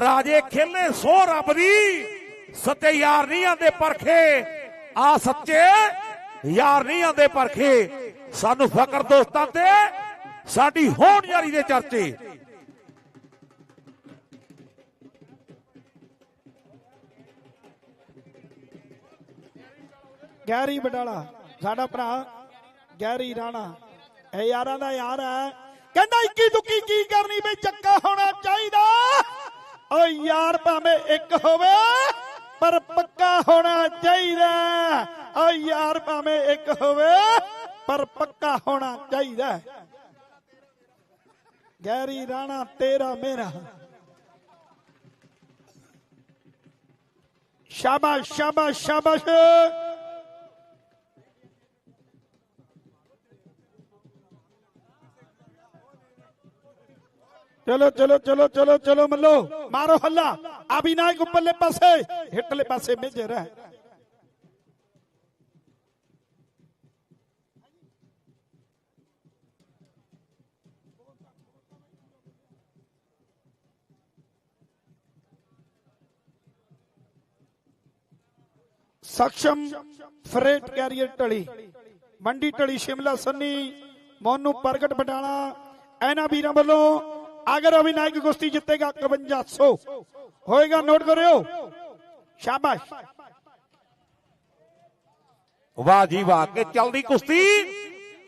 ਰਾਜੇ ਖੇਲੇ ਸੋ ਰੱਬ ਦੀ, ਸੱਤੇ ਯਾਰ ਨਹੀਂ ਆਂਦੇ ਪਰਖੇ। ਆ ਸੱਚੇ ਯਾਰ ਨਹੀਂ ਆਂਦੇ ਪਰਖੇ। ਸਾਨੂੰ ਫਕਰ ਦੋਸਤਾਂ ਤੇ, ਸਾਡੀ ਹੋਣ ਯਾਰੀ ਦੇ ਚਰਚੇ। ਗੈਰੀ ਬਡਾਲਾ, ਸਾਡਾ ਭਰਾ ਗੈਰੀ ਰਾਣਾ। ਇਹ ਯਾਰਾਂ ਦਾ ਯਾਰ ਹੈ ਕਹਿੰਦਾ, ਇੱਕੀ ਦੁੱਕੀ ਕੀ ਕਰਨੀ ਬਈ? ਚੱਕਾ ਹੋਣਾ ਚਾਹੀਦਾ। ਓ ਯਾਰ, ਭਾਵੇਂ ਇੱਕ ਹੋਵੇ, ਪਰ ਪੱਕਾ ਹੋਣਾ ਚਾਹੀਦਾ। ਓ ਯਾਰ, ਭਾਵੇਂ ਇੱਕ ਹੋਵੇ, ਪਰ ਪੱਕਾ ਹੋਣਾ ਚਾਹੀਦਾ। ਗੈਰੀ ਰਾਣਾ, ਤੇਰਾ ਮੇਰਾ। ਸ਼ਾਬਾਸ਼ ਸ਼ਾਬਾਸ਼ ਸ਼ਾਬਾਸ਼। ਚਲੋ ਚਲੋ ਚਲੋ ਚਲੋ ਚਲੋ ਮੱਲੋ। ਮਾਰੋ ਹੱਲਾ। ਅਭਿਨਾਇਕ ਉੱਪਰਲੇ ਪਾਸੇ। ਹਿੱਟਲੇ ਪਾਸੇ ਮੇਜਰ ਹੈ। ਸਖਸ਼ਮ ਫਰੇਟ ਕੈਰੀਅਰ ਟਲੀ। ਮੰਡੀ ਟਲੀ, ਸ਼ਿਮਲਾ, ਸੰਨੀ ਮੋਨੂ ਪ੍ਰਗਟ ਬਟਾਲਾ ਇਹਨਾਂ ਵੀਰਾਂ ਵੱਲੋਂ ਅਗਰ ਅਵਿਨਾਇਕ ਕੁਸ਼ਤੀ ਜਿੱਤੇਗਾ 5100 ਹੋਏਗਾ ਨੋਟ ਕਰਿਓ। ਸ਼ਾਬਾਸ਼। ਵਾਹ ਜੀ ਵਾਹ ਕੇ ਚੱਲਦੀ ਕੁਸ਼ਤੀ।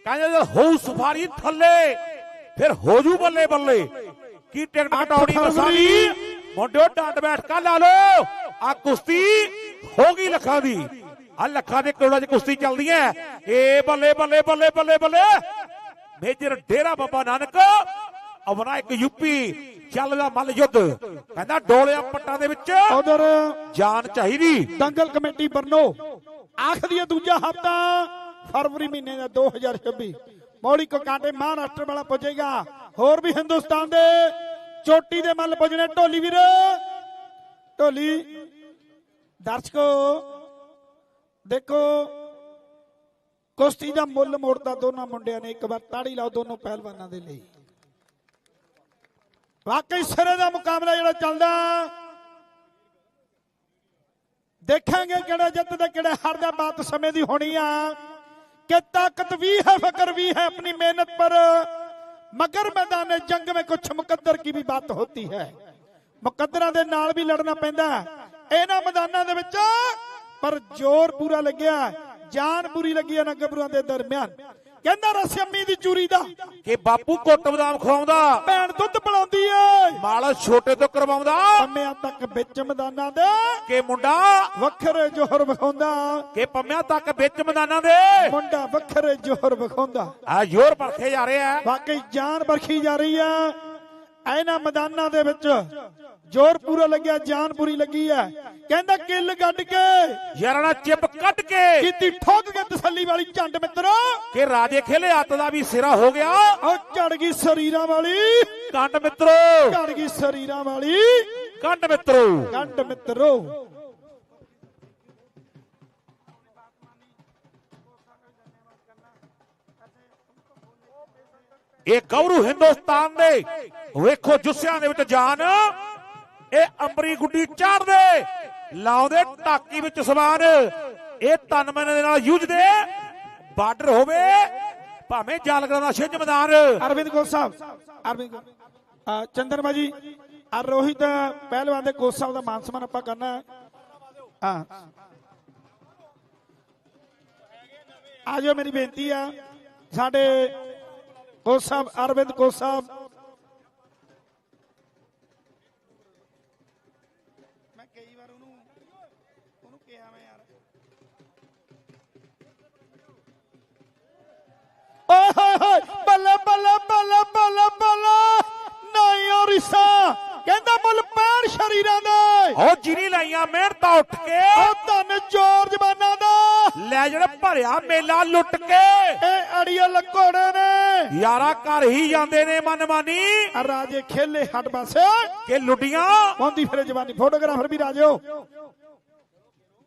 ਕਹਿੰਦੇ ਜਦ ਹੋਊ ਸਫਾਰੀ ਥੱਲੇ ਫਿਰ ਹੋ ਜੂ ਬੱਲੇ ਬੱਲੇ। ਕੀ ਟਿਕਟ ਕਟਾਉਣੀ ਮਸਾਲੀ? ਮੁੰਡਿਓ ਡੰਡ ਬੈਠ ਕਾ ਲਾ ਲੋ ਆ ਕੁਸ਼ਤੀ ਹੋ ਗਈ ਲੱਖਾਂ ਦੀ। ਆ ਲੱਖਾਂ ਦੇ ਕਰੋੜਾਂ 'ਚ ਕੁਸ਼ਤੀ ਚੱਲਦੀ ਐ ਏ ਬੱਲੇ ਬੱਲੇ ਬੱਲੇ ਬੱਲੇ ਬੱਲੇ। ਮੇਜਰ ਡੇਰਾ ਬਾਬਾ ਨਾਨਕ ਅਵਨਾ ਇੱਕ ਯੂਪੀ ਚੱਲਦਾ ਮੱਲ ਯੁੱਧ। ਕਹਿੰਦਾ ਡੋਲਿਆ ਪੱਟਾਂ ਦੇ ਵਿੱਚ ਉਧਰ ਜਾਨ ਚਾਹੀਦੀ। ਦੰਗਲ ਕਮੇਟੀ ਬਰਨੋ ਆਖਦੀ ਹੈ ਦੂਜਾ ਹਫਤਾ ਫਰਵਰੀ ਮਹੀਨੇ ਦਾ 2026 ਮੌਲੀ ਕੋ ਕਾਂਟੇ ਮਹਾਰਾਸ਼ਟਰ ਵਾਲਾ ਪੁੱਜੇਗਾ। ਹੋਰ ਵੀ ਹਿੰਦੁਸਤਾਨ ਦੇ ਚੋਟੀ ਦੇ ਮੱਲ ਪੁੱਜਣੇ ਢੋਲੀ ਵੀਰ। ਢੋਲੀ ਦਰਸ਼ਕੋ ਦੇਖੋ ਕੁਸ਼ਤੀ ਦਾ ਮੁੱਲ ਮੋੜਦਾ ਦੋਨਾਂ ਮੁੰਡਿਆਂ ਨੇ। ਇੱਕ ਵਾਰ ਤਾੜੀ ਲਾਓ ਦੋਨੋਂ ਪਹਿਲਵਾਨਾਂ ਦੇ ਲਈ। ਵਾਕਈ ਸਿਰੇ ਦਾ ਮੁਕਾਬਲਾ ਜਿਹੜਾ ਚੱਲਦਾ, ਦੇਖਾਂਗੇ ਕਿਹੜਾ ਜਿੱਤਦਾ ਕਿਹੜਾ ਹਾਰਦਾ ਬਾਤ ਸਮੇਂ ਦੀ ਹੋਣੀ ਆ। ਕਿ ਤਾਕਤ ਵੀ ਹੈ ਫਕਰ ਵੀ ਹੈ ਆਪਣੀ ਮਿਹਨਤ ਪਰ, ਮਗਰ ਮੈਦਾਨੇ ਜੰਗ ਵਿੱਚ ਕੁਝ ਮੁਕੱਦਰ ਕੀ ਵੀ ਬਾਤ ਹੋਤੀ ਹੈ। ਮੁਕੱਦਰਾਂ ਦੇ ਨਾਲ ਵੀ ਲੜਨਾ ਪੈਂਦਾ ਇਹਨਾਂ ਮੈਦਾਨਾਂ ਦੇ ਵਿੱਚ ਪਰ ਜ਼ੋਰ ਪੂਰਾ ਲੱਗਿਆ, ਜਾਨ ਪੂਰੀ ਲੱਗੀ ਇਹਨਾਂ ਗੱਭਰੂਆਂ ਦੇ ਦਰਮਿਆਨ। ਕਹਿੰਦਾ ਰਸਮੀ ਦੀ ਚੂਰੀ ਦਾ। ਕਿ ਬਾਪੂ ਕੁੱਟ ਬਦਾਮ ਖਵਾਉਂਦਾ। ਭੈਣ ਦੁੱਧ ਪਿਲਾਉਂਦੀ ਏ। ਮਾਲ ਛੋਟੇ ਤੋਂ ਕਰਵਾਉਂਦਾ। ਪੰਮਿਆਂ ਤੱਕ ਵਿੱਚ ਮੈਦਾਨਾਂ ਦੇ। ਕਿ ਮੁੰਡਾ ਵੱਖਰੇ ਜੋਹਰ ਵਿਖਾਉਂਦਾ। ਕਿ ਪੰਮਿਆਂ ਤੱਕ ਵਿੱਚ ਮੈਦਾਨਾਂ ਦੇ। ਮੁੰਡਾ ਵੱਖਰੇ ਜੋਹਰ ਵਿਖਾਉਂਦਾ। ਆ ਜ਼ੋਰ ਪਰਖੇ ਜਾ ਰਹੇ। ਵਾਕਈ ਜਾਨ ਬਰਖੀ ਜਾ ਰਹੀ ਆ। ਇਹਨਾਂ ਮੈਦਾਨਾਂ ਦੇ ਵਿੱਚ ਜ਼ੋਰ ਪੂਰਾ ਲੱਗਿਆ ਜਾਨ ਪੂਰੀ ਲੱਗੀ ਆ। ਕਹਿੰਦਾ ਕਿੱਲ ਗੱਡ ਕੇ। ਯਾਰਾਂ ਚਿਪ ਕੱਢ ਕੇ। ਕੀਤੀ ਠੋਕ ਕੇ ਤਸੱਲੀ ਵਾਲੀ ਝੰਡ ਮਿੱਤਰੋ। ਕਿ ਰਾਜੇ ਖੇਲੇ ਹੱਥ ਦਾ ਵੀ ਸਿਰਾ ਹੋ ਗਿਆ। ਉਹ ਝੜ ਗਈ ਸਰੀਰਾਂ ਵਾਲੀ। ਕੰਡ ਮਿੱਤਰੋ। ਝੜ ਗਈ ਸਰੀਰਾਂ ਵਾਲੀ। ਕੰਡ ਮਿੱਤਰੋ। ਗੰਢ ਮਿੱਤਰੋ। ਇਹ ਗੌਰੂ ਹਿੰਦੁਸਤਾਨ ਦੇ ਵੇਖੋ ਜੁੱਸਿਆਂ ਦੇ ਵਿੱਚ ਜਾਨ। ਇਹ ਅੰਬਰੀ ਗੁੱਡੀ ਚਾੜਦੇ ਲਾਉਂਦੇ ਟਾਕੀ ਵਿੱਚ ਸਵਾਰ ਇਹ ਤਨ ਦੇ ਨਾਲ ਯੂਝਦੇ। ਬਾਰਡਰ ਹੋਵੇ, ਭਾਵੇਂ ਜਾਲਗਰਾਂ ਦਾ ਛਿੰਝ ਮੈਦਾਨ। ਅਰਵਿੰਦ ਗੋਲ ਸਾਹਿਬ, ਅਰਵਿੰਦ ਗੋਲ ਆ ਚੰਦਰਮਾ ਰੋਹਿਤ ਪਹਿਲਵਾਨ ਦੇ ਕੋਚ ਸਾਹਿਬ ਦਾ ਮਾਨ ਸਨਮਾਨ ਆਪਾਂ ਕਰਨਾ ਹੈ। ਹਾਂ ਆਜੋ ਮੇਰੀ ਬੇਨਤੀ ਆ, ਸਾਡੇ ਕੋਚ ਸਾਹਿਬ, ਅਰਵਿੰਦ ਕੋਚ ਸਾਹਿਬ ਓਏ ਹੋਏ ਹੋਏ ਬੱਲੇ ਬੱਲੇ ਬੱਲੇ ਬੱਲੇ ਬੱਲੇ। ਨਹੀਂ ਔਰਿਸਾ ਕਹਿੰਦਾ ਮੁੱਲ ਪੈਣ ਸ਼ਰੀਰਾਂ ਦੇ। ਉਹ ਜਿਨੀ ਲਾਈਆਂ ਮਿਹਨਤਾਂ ਉੱਠ ਕੇ। ਉਹ ਧੰਨ ਚੋਰ ਜਵਾਨਾਂ ਦਾ। ਲੈ ਜਿਹੜੇ ਭਰਿਆ ਮੇਲਾ ਲੁੱਟ ਕੇ। ਇਹ ਅੜੀਅਲ ਘੋੜੇ ਨੇ। ਯਾਰਾ ਘਰ ਹੀ ਜਾਂਦੇ ਨੇ ਮਨਮਾਨੀ ਰਾਜੇ ਖੇਲੇ ਹੱਟ ਪਾਸੇ। ਕਿ ਲੁੱਡੀਆਂ ਪਹੁੰਦੀ ਫਿਰੇ ਜਵਾਨੀ ਫੋਟੋਗ੍ਰਾਫਰ ਵੀ ਰਾਜੋ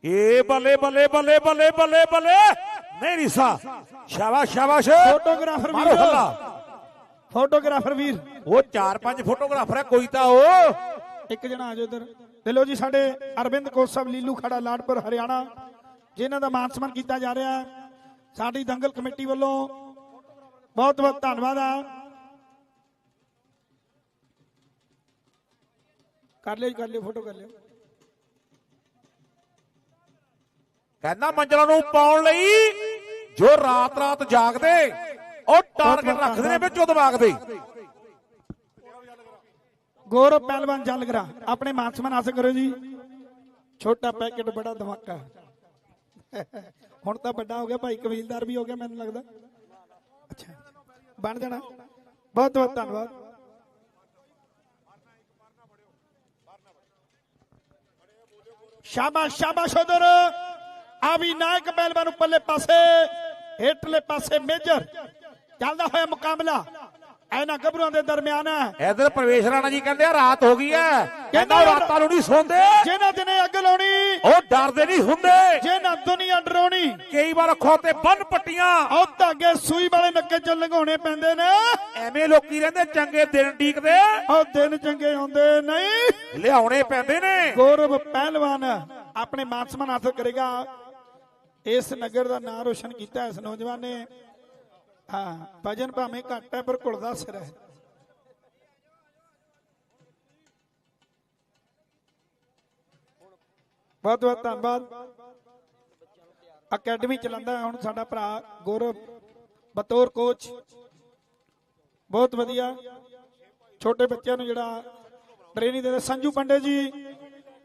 ਏ ਬੱਲੇ ਬੱਲੇ ਬੱਲੇ ਬੱਲੇ ਬੱਲੇ ਬੱਲੇ। ਨਹੀਂ ਰਿਸਾ ਸ਼ਾਬਾਸ਼ ਸ਼ਾਬਾਸ਼। ਫੋਟੋਗ੍ਰਾਫਰ ਮਾਰੋ ਵੀਰ। ਫੋਟੋਗ੍ਰਾਫਰ ਵੀਰ। ਉਹ ਚਾਰ ਪੰਜ ਫੋਟੋਗ੍ਰਾਫਰ ਹੈ ਕੋਈ ਤਾਂ ਉਹ। ਇੱਕ ਜਣਾ ਆਜੋ ਇਧਰ। ਤੇ ਲੋ ਜੀ ਸਾਡੇ ਅਰਵਿੰਦ ਕੋਚ ਸਾਹਿਬ ਲੀਲੂ ਖੜਾ ਲਾਡਪੁਰ ਹਰਿਆਣਾ। ਜਿਨ੍ਹਾਂ ਦਾ ਮਾਨ ਸਨਮਾਨ ਕੀਤਾ ਜਾ ਰਿਹਾ ਹੈ ਸਾਡੀ ਦੰਗਲ ਕਮੇਟੀ ਵੱਲੋਂ ਬਹੁਤ ਬਹੁਤ ਧੰਨਵਾਦ ਆ। ਕਰ ਲਿਓ ਕਰ ਲਿਓ ਫੋਟੋ ਕਰ ਲਿਓ। ਕਹਿੰਦਾ ਮੰਜ਼ਲਾਂ ਨੂੰ ਪਾਉਣ ਲਈ ਜੋ ਰਾਤ ਰਾਤ ਜਾਗਦੇ, ਉਹ ਟਾਰਗੇਟ ਰੱਖਦੇ ਨੇ ਵਿੱਚੋਂ ਦਿਮਾਗ ਦੇ। ਗੌਰਵ ਪਹਿਲਵਾਨ ਜਲਗਰਾ ਆਪਣੇ ਮਾਨ ਸਨਮਾਨ ਹਾਸਲ ਕਰੋ ਜੀ। ਛੋਟਾ ਪੈਕੇਟ, ਬੜਾ ਧਮਾਕਾ। ਹੁਣ ਤਾਂ ਵੱਡਾ ਹੋ ਗਿਆ ਭਾਈ, ਕਬੀਲਦਾਰ ਵੀ ਹੋ ਗਿਆ ਮੈਨੂੰ ਲੱਗਦਾ। ਅੱਛਾ, ਬਣ ਜਾਣਾ। ਬਹੁਤ ਬਹੁਤ ਧੰਨਵਾਦ। ਸ਼ਾਬਾਸ਼ ਸ਼ਾਬਾਸ਼ ਉਧਰ ਆ ਵੀ ਨਾਇਕ ਪਹਿਲਵਾਨ ਨੂੰ ਪੱਲੇ ਪਾਸੇ ਹੇਠਲੇ ਪਾਸੇ ਮੇਜਰ ਚੱਲਦਾ ਹੋਇਆ ਮੁਕਾਬਲਾ। ਇਹਨਾਂ ਗੱਭਰੂਆਂ ਦੇ ਦਰਮਿਆਨ ਹੈ। ਇਧਰ ਪ੍ਰਵੇਸ਼ ਰਾਣਾ ਜੀ ਕਹਿੰਦੇ ਆ ਰਾਤ ਹੋ ਗਈ ਹੈ। ਕਹਿੰਦਾ ਰਾਤਾਂ ਨੂੰ ਨਹੀਂ ਸੌਂਦੇ। ਜਿਹਨਾਂ ਦਿਨੇ ਅੱਗ ਲਾਉਣੀ ਉਹ ਡਰਦੇ ਨਹੀਂ ਹੁੰਦੇ। ਜਿਹਨਾਂ ਦੁਨੀਆ ਡਰਾਉਣੀ। ਕਈ ਵਾਰ ਅੱਖੋਂ ਤੇ ਬੰਨ ਪੱਟੀਆਂ। ਉਹ ਧਾਗੇ ਸੂਈ ਵਾਲੇ ਨੱਕੇ ਚ ਲੰਘਾਉਣੇ ਪੈਂਦੇ ਨੇ। ਐਵੇਂ ਲੋਕੀ ਰਹਿੰਦੇ ਚੰਗੇ ਦਿਨ ਡੀਕਦੇ ਉਹ ਦਿਨ ਚੰਗੇ ਹੁੰਦੇ ਨਹੀਂ। ਲਿਆਉਣੇ ਪੈਂਦੇ ਨੇ। ਗੌਰਵ ਪਹਿਲਵਾਨ ਆਪਣੇ ਮਾਨ ਸਨਮਾਨ ਹਾਸਲ ਕਰੇਗਾ। ਇਸ ਨਗਰ ਦਾ ਨਾਂ ਰੋਸ਼ਨ ਕੀਤਾ ਇਸ ਨੌਜਵਾਨ। ਨੇ ਹਾਂ ਭਜਨ ਭਾਵੇਂ ਘੱਟ ਹੈ ਪਰ ਘੁਲਦਾ ਸਿਰ ਹੈ। ਬਹੁਤ ਬਹੁਤ ਧੰਨਵਾਦ। ਅਕੈਡਮੀ ਚਲਾਉਂਦਾ ਹੁਣ ਸਾਡਾ ਭਰਾ ਗੌਰਵ ਬਤੌਰ ਕੋਚ ਬਹੁਤ ਵਧੀਆ। ਛੋਟੇ ਬੱਚਿਆਂ ਨੂੰ ਜਿਹੜਾ ਟ੍ਰੇਨਿੰਗ ਦਿੰਦੇ। ਸੰਜੂ ਪੰਡੇ ਜੀ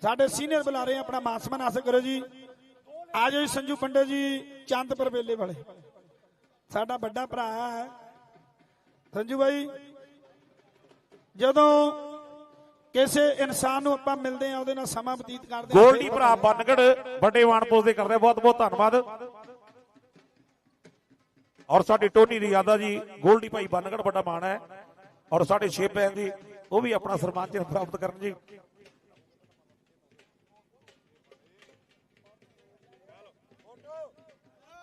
ਸਾਡੇ ਸੀਨੀਅਰ ਬੁਲਾ ਰਹੇ ਆ, ਆਪਣਾ ਮਾਸਮਨ ਹਾਸਲ ਕਰੋ ਜੀ। ਆ ਜਾਓ ਜੀ ਸੰਜੂ ਪੰਡੇ ਜੀ ਚੰਦਪੁਰ ਵੇਲੇ ਵਾਲੇ। ਸਾਡਾ ਵੱਡਾ ਭਰਾ ਹੈ। ਸੰਜੂ ਭਾਈ ਜਦੋਂ ਕਿਸੇ ਇਨਸਾਨ ਨੂੰ ਆਪਾਂ ਮਿਲਦੇ ਆ ਉਹਦੇ ਨਾਲ ਸਮਾਂ ਬਤੀਤ ਕਰਦੇ ਹਾਂ, ਗੋਲਡੀ ਭਰਾ ਬੰਨਗੜ ਵੱਡੇ ਵਾਨਪੋਸ ਦੇ ਕਰਦੇ ਬਹੁਤ ਬਹੁਤ ਧੰਨਵਾਦ। ਔਰ ਸਾਡੇ ਟੋਨੀ ਰਿਆਦਾ ਜੀ ਗੋਲਡੀ ਭਾਈ ਬੰਨਗੜ ਵੱਡਾ ਮਾਣ ਹੈ। ਔਰ ਸਾਡੇ ਸ਼ੇਪ ਭੈਣ ਜੀ ਉਹ ਵੀ ਆਪਣਾ ਚਿੰਨ੍ਹ ਪ੍ਰਾਪਤ ਕਰਨ ਜੀ।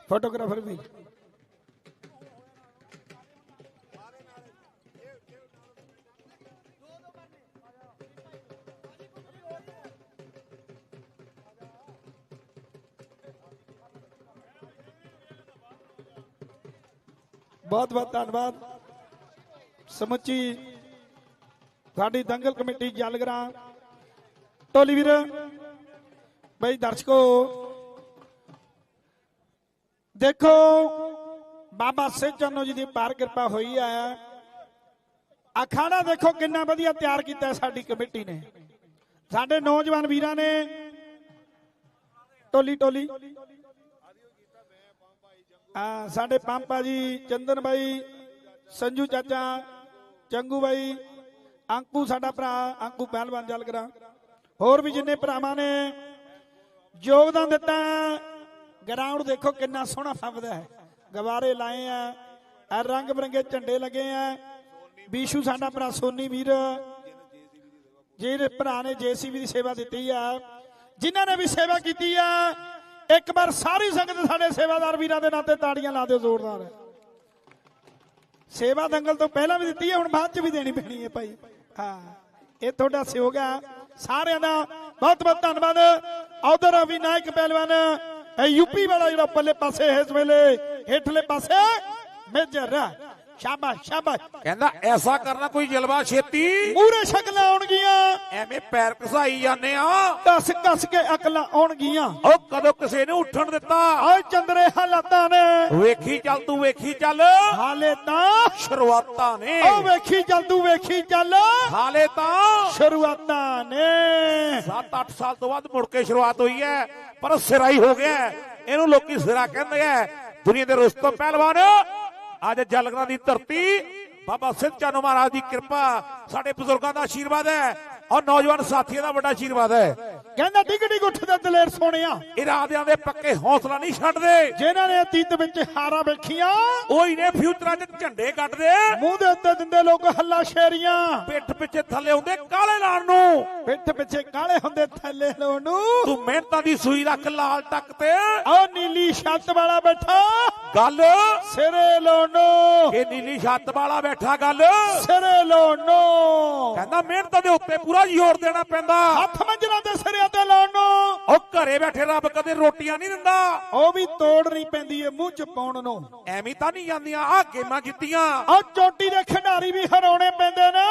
ਫੋਟੋਗ੍ਰਾਫਰ ਵੀ ਬਹੁਤ ਬਹੁਤ ਧੰਨਵਾਦ ਸਮੁੱਚੀ ਸਾਡੀ ਦੰਗਲ ਕਮੇਟੀ ਜਲਗਰਾ ਟੋਲੀ ਵੀਰ ਬਈ ਦਰਸ਼ਕੋ ਦੇਖੋ, ਬਾਬਾ ਸੇਚਨੋ ਜੀ ਦੀ ਪਾਰ ਕਿਰਪਾ ਹੋਈ ਹੈ ਅਖਾੜਾ ਦੇਖੋ ਕਿੰਨਾ ਵਧੀਆ ਤਿਆਰ ਕੀਤਾ ਸਾਡੀ ਕਮੇਟੀ ਨੇ। ਸਾਡੇ ਨੌਜਵਾਨ ਵੀਰਾਂ ਨੇ। ਟੋਲੀ ਟੋਲੀ। ਆ ਸਾਡੇ ਪੰਪਾ ਜੀ, ਚੰਦਨ ਬਾਈ, ਸੰਜੂ ਚਾਚਾ, ਚੰਗੂ ਬਾਈ, ਅੰਕੂ ਸਾਡਾ ਭਰਾ, ਅੰਕੂ ਪਹਿਲਵਾਨ ਜਲਗਰਾ ਹੋਰ ਵੀ ਜਿੰਨੇ ਭਰਾਵਾਂ ਨੇ, ਯੋਗਦਾਨ ਦਿੱਤਾ ਹੈ। ਗਰਾਊਂਡ ਦੇਖੋ ਕਿੰਨਾ ਸੋਹਣਾ ਫੱਬਦਾ ਹੈ। ਗਵਾਰੇ ਲਾਏ ਆ ਰੰਗ ਬਰੰਗੇ ਝੰਡੇ ਲੱਗੇ ਆ। ਬੀਸ਼ੂ ਸਾਡਾ ਭਰਾ ਸੋਨੀ ਵੀਰ ਜਿਹੜੇ ਭਰਾ ਨੇ ਜੀਸੀਬੀ ਦੀ ਸੇਵਾ ਦਿੱਤੀ ਆ। ਜਿਨ੍ਹਾਂ ਨੇ ਵੀ ਸੇਵਾ ਕੀਤੀ ਆ, ਇੱਕ ਵਾਰ ਸਾਰੀ ਸੰਗਤ ਸਾਡੇ ਸੇਵਾਦਾਰ ਵੀਰਾਂ ਦੇ ਨਾਤੇ ਤਾੜੀਆਂ ਲਾ ਦਿਓ ਜ਼ੋਰਦਾਰ। ਸੇਵਾ ਦੰਗਲ ਤੋਂ ਪਹਿਲਾਂ ਵੀ ਦਿੱਤੀ ਹੈ ਹੁਣ ਬਾਅਦ ਚ ਵੀ ਦੇਣੀ ਪੈਣੀ ਹੈ ਭਾਈ। ਹਾਂ, ਇਹ ਤੁਹਾਡਾ ਸਹਿਯੋਗ ਹੈ ਸਾਰਿਆਂ ਦਾ ਬਹੁਤ ਬਹੁਤ ਧੰਨਵਾਦ ਉਧਰ ਵਿਨਾਇਕ ਪਹਿਲਵਾਨ। ਇਹ ਯੂਪੀ ਵਾਲਾ ਜਿਹੜਾ ਪੱਲੇ ਪਾਸੇ ਹੈ ਇਸ ਵੇਲੇ ਹੇਠਲੇ ਪਾਸੇ ਮੇਜਰ ਹੈ। ਸ਼ਾਬਾਸ਼ ਸ਼ਾਬਾਸ਼। ਕਹਿੰਦਾ ਐਸਾ ਕਰਨਾ ਕੋਈ ਜਲਵਾ ਛੇਤੀ? ਮੂਰੇ ਸ਼ਕਲਾਂ ਆਉਣਗੀਆਂ। ਐਵੇਂ ਪੈਰ ਘਸਾਈ ਜਾਂਦੇ ਆ। ਕੱਸ ਕੱਸ ਕੇ ਅਕਲਾਂ ਆਉਣਗੀਆਂ। ਉਹ ਕਦੋਂ ਕਿਸੇ ਨੇ ਉੱਠਣ ਦਿੱਤਾ? ਓਏ ਚੰਦਰੇ ਹਾਲਾਤਾਂ ਨੇ। ਵੇਖੀ ਚੱਲ ਤੂੰ ਵੇਖੀ ਚੱਲ। ਹਾਲੇ ਤਾਂ ਸ਼ੁਰੂਆਤਾਂ ਨੇ। ਓ ਵੇਖੀ ਚੱਲ ਤੂੰ ਵੇਖੀ ਚੱਲ। ਹਾਲੇ ਤਾਂ ਸ਼ੁਰੂਆਤਾਂ ਨੇ। 7-8 ਸਾਲ ਤੋਂ ਬਾਅਦ ਮੁੜ ਕੇ ਸ਼ੁਰੂਆਤ ਹੋਈ ਹੈ। ਪਰ ਸਿਰਾਈ ਹੋ ਗਿਆ ਇਹਨੂੰ ਲੋਕੀ ਸਿਰਾ ਕਹਿੰਦੇ ਆ। ਦੁਨੀਆ ਦੇ ਰੁਸਤਮ ਪਹਿਲਵਾਨ। ਅੱਜ ਜਲਗਰਾ ਦੀ ਧਰਤੀ। ਬਾਬਾ ਸਿੰਘ ਚੰਨ ਮਹਾਰਾਜ ਦੀ ਕਿਰਪਾ ਸਾਡੇ ਬਜ਼ੁਰਗਾਂ ਦਾ ਆਸ਼ੀਰਵਾਦ ਹੈ। ਔਰ ਨੌਜਵਾਨ ਸਾਥੀਆਂ ਦਾ ਵੱਡਾ ਆਸ਼ੀਰਵਾਦ ਹੈ। ਕਹਿੰਦਾ ਡਿੱਗ ਡਿੱਗ ਉੱਠਦਾ ਦਲੇਰ ਸੋਹਣਿਆ। ਇਰਾਦਿਆਂ ਦੇ ਪੱਕੇ ਹੌਸਲਾ ਨਹੀਂ ਛੱਡਦੇ। ਜਿਨ੍ਹਾਂ ਨੇ ਅਤੀਤ ਵਿੱਚ ਹਾਰਾਂ ਵੇਖੀਆਂ ਉਹੀ ਨੇ ਫਿਊਚਰਾਂ 'ਚ ਝੰਡੇ ਕੱਢਦੇ। ਮੂੰਹ ਦੇ ਉੱਤੇ ਦਿੰਦੇ ਲੋਕ ਹੱਲਾ ਸ਼ੇਰੀਆਂ। ਪਿੱਠ ਪਿੱਛੇ ਥੱਲੇ ਹੁੰਦੇ ਕਾਲੇ ਲਾਣ ਨੂੰ। ਪਿੱਠ ਪਿੱਛੇ ਕਾਲੇ ਹੁੰਦੇ ਥੱਲੇ ਲੋਂ ਨੂੰ। ਤੂੰ ਮਿਹਨਤਾਂ ਦੀ ਸੂਈ ਰੱਖ ਲਾਲ ਟੱਕ ਤੇ। ਓ ਨੀਲੀ ਛੱਤ ਵਾਲਾ ਬੈਠਾ। ਗੱਲ। ਸਿਰੇ ਲੋਨੋ ਇਹ ਨੀਲੀ ਛੱਤ ਵਾਲਾ ਬੈਠਾ ਗੱਲ। ਸਿਰੇ ਲੋਨੋ ਕਹਿੰਦਾ ਮਿਹਨਤ ਦੇ ਉੱਤੇ ਪੂਰਾ ਜ਼ੋਰ ਦੇਣਾ ਪੈਂਦਾ। ਹੱਥ ਮੰਜਰਾਂ ਦੇ ਸਿਰਿਆਂ ਤੇ ਲੋਨੋ ਉਹ ਘਰੇ ਬੈਠੇ ਰੱਬ ਕਦੇ ਰੋਟੀਆਂ ਨਹੀਂ ਦਿੰਦਾ। ਉਹ ਵੀ ਤੋੜਨੀ ਪੈਂਦੀ ਏ ਮੂੰਹ ਚ ਪਾਉਣ ਨੂੰ। ਐਵੇਂ ਤਾਂ ਨਹੀਂ ਜਾਂਦੀਆਂ ਆ ਗੇਮਾਂ ਜਿੱਤੀਆਂ ਉਹ ਚੋਟੀ ਦੇ ਖਿਡਾਰੀ ਵੀ ਹਰਾਉਣੇ ਪੈਂਦੇ ਨੇ।